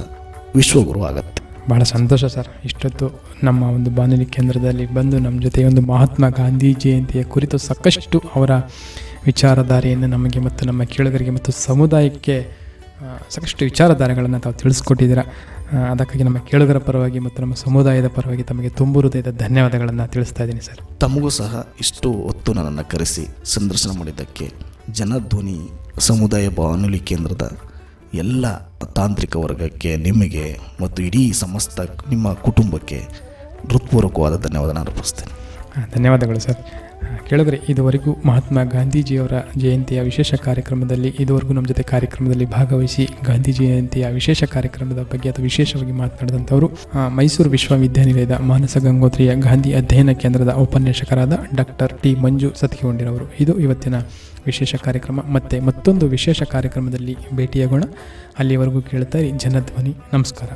ವಿಶ್ವಗುರು ಆಗತ್ತೆ. ಭಾಳ ಸಂತೋಷ ಸರ್. ಇಷ್ಟೊತ್ತು ನಮ್ಮ ಒಂದು ಬಾನುಲಿ ಕೇಂದ್ರದಲ್ಲಿ ಬಂದು ನಮ್ಮ ಜೊತೆ ಒಂದು ಮಹಾತ್ಮ ಗಾಂಧಿ ಜಯಂತಿಯ ಕುರಿತು ಸಾಕಷ್ಟು ಅವರ ವಿಚಾರಧಾರೆಯನ್ನು ನಮಗೆ ಮತ್ತು ನಮ್ಮ ಕೇಳುಗರಿಗೆ ಮತ್ತು ಸಮುದಾಯಕ್ಕೆ ಸಾಕಷ್ಟು ವಿಚಾರಧಾರೆಗಳನ್ನು ತಾವು ತಿಳಿಸ್ಕೊಟ್ಟಿದ್ದೀರಾ. ಅದಕ್ಕಾಗಿ ನಮ್ಮ ಕೇಳುಗರ ಪರವಾಗಿ ಮತ್ತು ನಮ್ಮ ಸಮುದಾಯದ ಪರವಾಗಿ ತಮಗೆ ತುಂಬು ಹೃದಯದ ಧನ್ಯವಾದಗಳನ್ನು ತಿಳಿಸ್ತಾ ಇದ್ದೀನಿ ಸರ್. ತಮಗೂ ಸಹ ಇಷ್ಟು ಹೊತ್ತು ನನ್ನನ್ನು ಕರೆಸಿ ಸಂದರ್ಶನ ಮಾಡಿದ್ದಕ್ಕೆ ಜನಧ್ವನಿ ಸಮುದಾಯ ಬಾನುಲಿ ಕೇಂದ್ರದ ಎಲ್ಲ ತಾಂತ್ರಿಕ ವರ್ಗಕ್ಕೆ ನಿಮಗೆ ಮತ್ತು ಇಡೀ ಸಮಸ್ತ ನಿಮ್ಮ ಕುಟುಂಬಕ್ಕೆ ಹೃತ್ಪೂರ್ವಕವಾದ ಧನ್ಯವಾದ ಅರ್ಪಿಸ್ತೇನೆ. ಧನ್ಯವಾದಗಳು ಸರ್. ಕೇಳಿದ್ರೆ ಇದುವರೆಗೂ ಮಹಾತ್ಮ ಗಾಂಧೀಜಿಯವರ ಜಯಂತಿಯ ವಿಶೇಷ ಕಾರ್ಯಕ್ರಮದಲ್ಲಿ, ಇದುವರೆಗೂ ನಮ್ಮ ಜೊತೆ ಕಾರ್ಯಕ್ರಮದಲ್ಲಿ ಭಾಗವಹಿಸಿ ಗಾಂಧಿ ಜಯಂತಿಯ ವಿಶೇಷ ಕಾರ್ಯಕ್ರಮದ ಬಗ್ಗೆ ಅಥವಾ ವಿಶೇಷವಾಗಿ ಮಾತನಾಡಿದಂಥವರು ಮೈಸೂರು ವಿಶ್ವವಿದ್ಯಾನಿಲಯದ ಮಾನಸ ಗಂಗೋತ್ರಿಯ ಗಾಂಧಿ ಅಧ್ಯಯನ ಕೇಂದ್ರದ ಉಪನ್ಯಾಸಕರಾದ ಡಾಕ್ಟರ್ ಟಿ ಮಂಜು ಸತ್ಕೊಂಡಿರೋರು ಇದು ಇವತ್ತಿನ ವಿಶೇಷ ಕಾರ್ಯಕ್ರಮ. ಮತ್ತೆ ಮತ್ತೊಂದು ವಿಶೇಷ ಕಾರ್ಯಕ್ರಮದಲ್ಲಿ ಭೇಟಿಯಾಗೋಣ. ಅಲ್ಲಿವರೆಗೂ ಕೇಳ್ತಾ ಜನಧ್ವನಿ. ನಮಸ್ಕಾರ.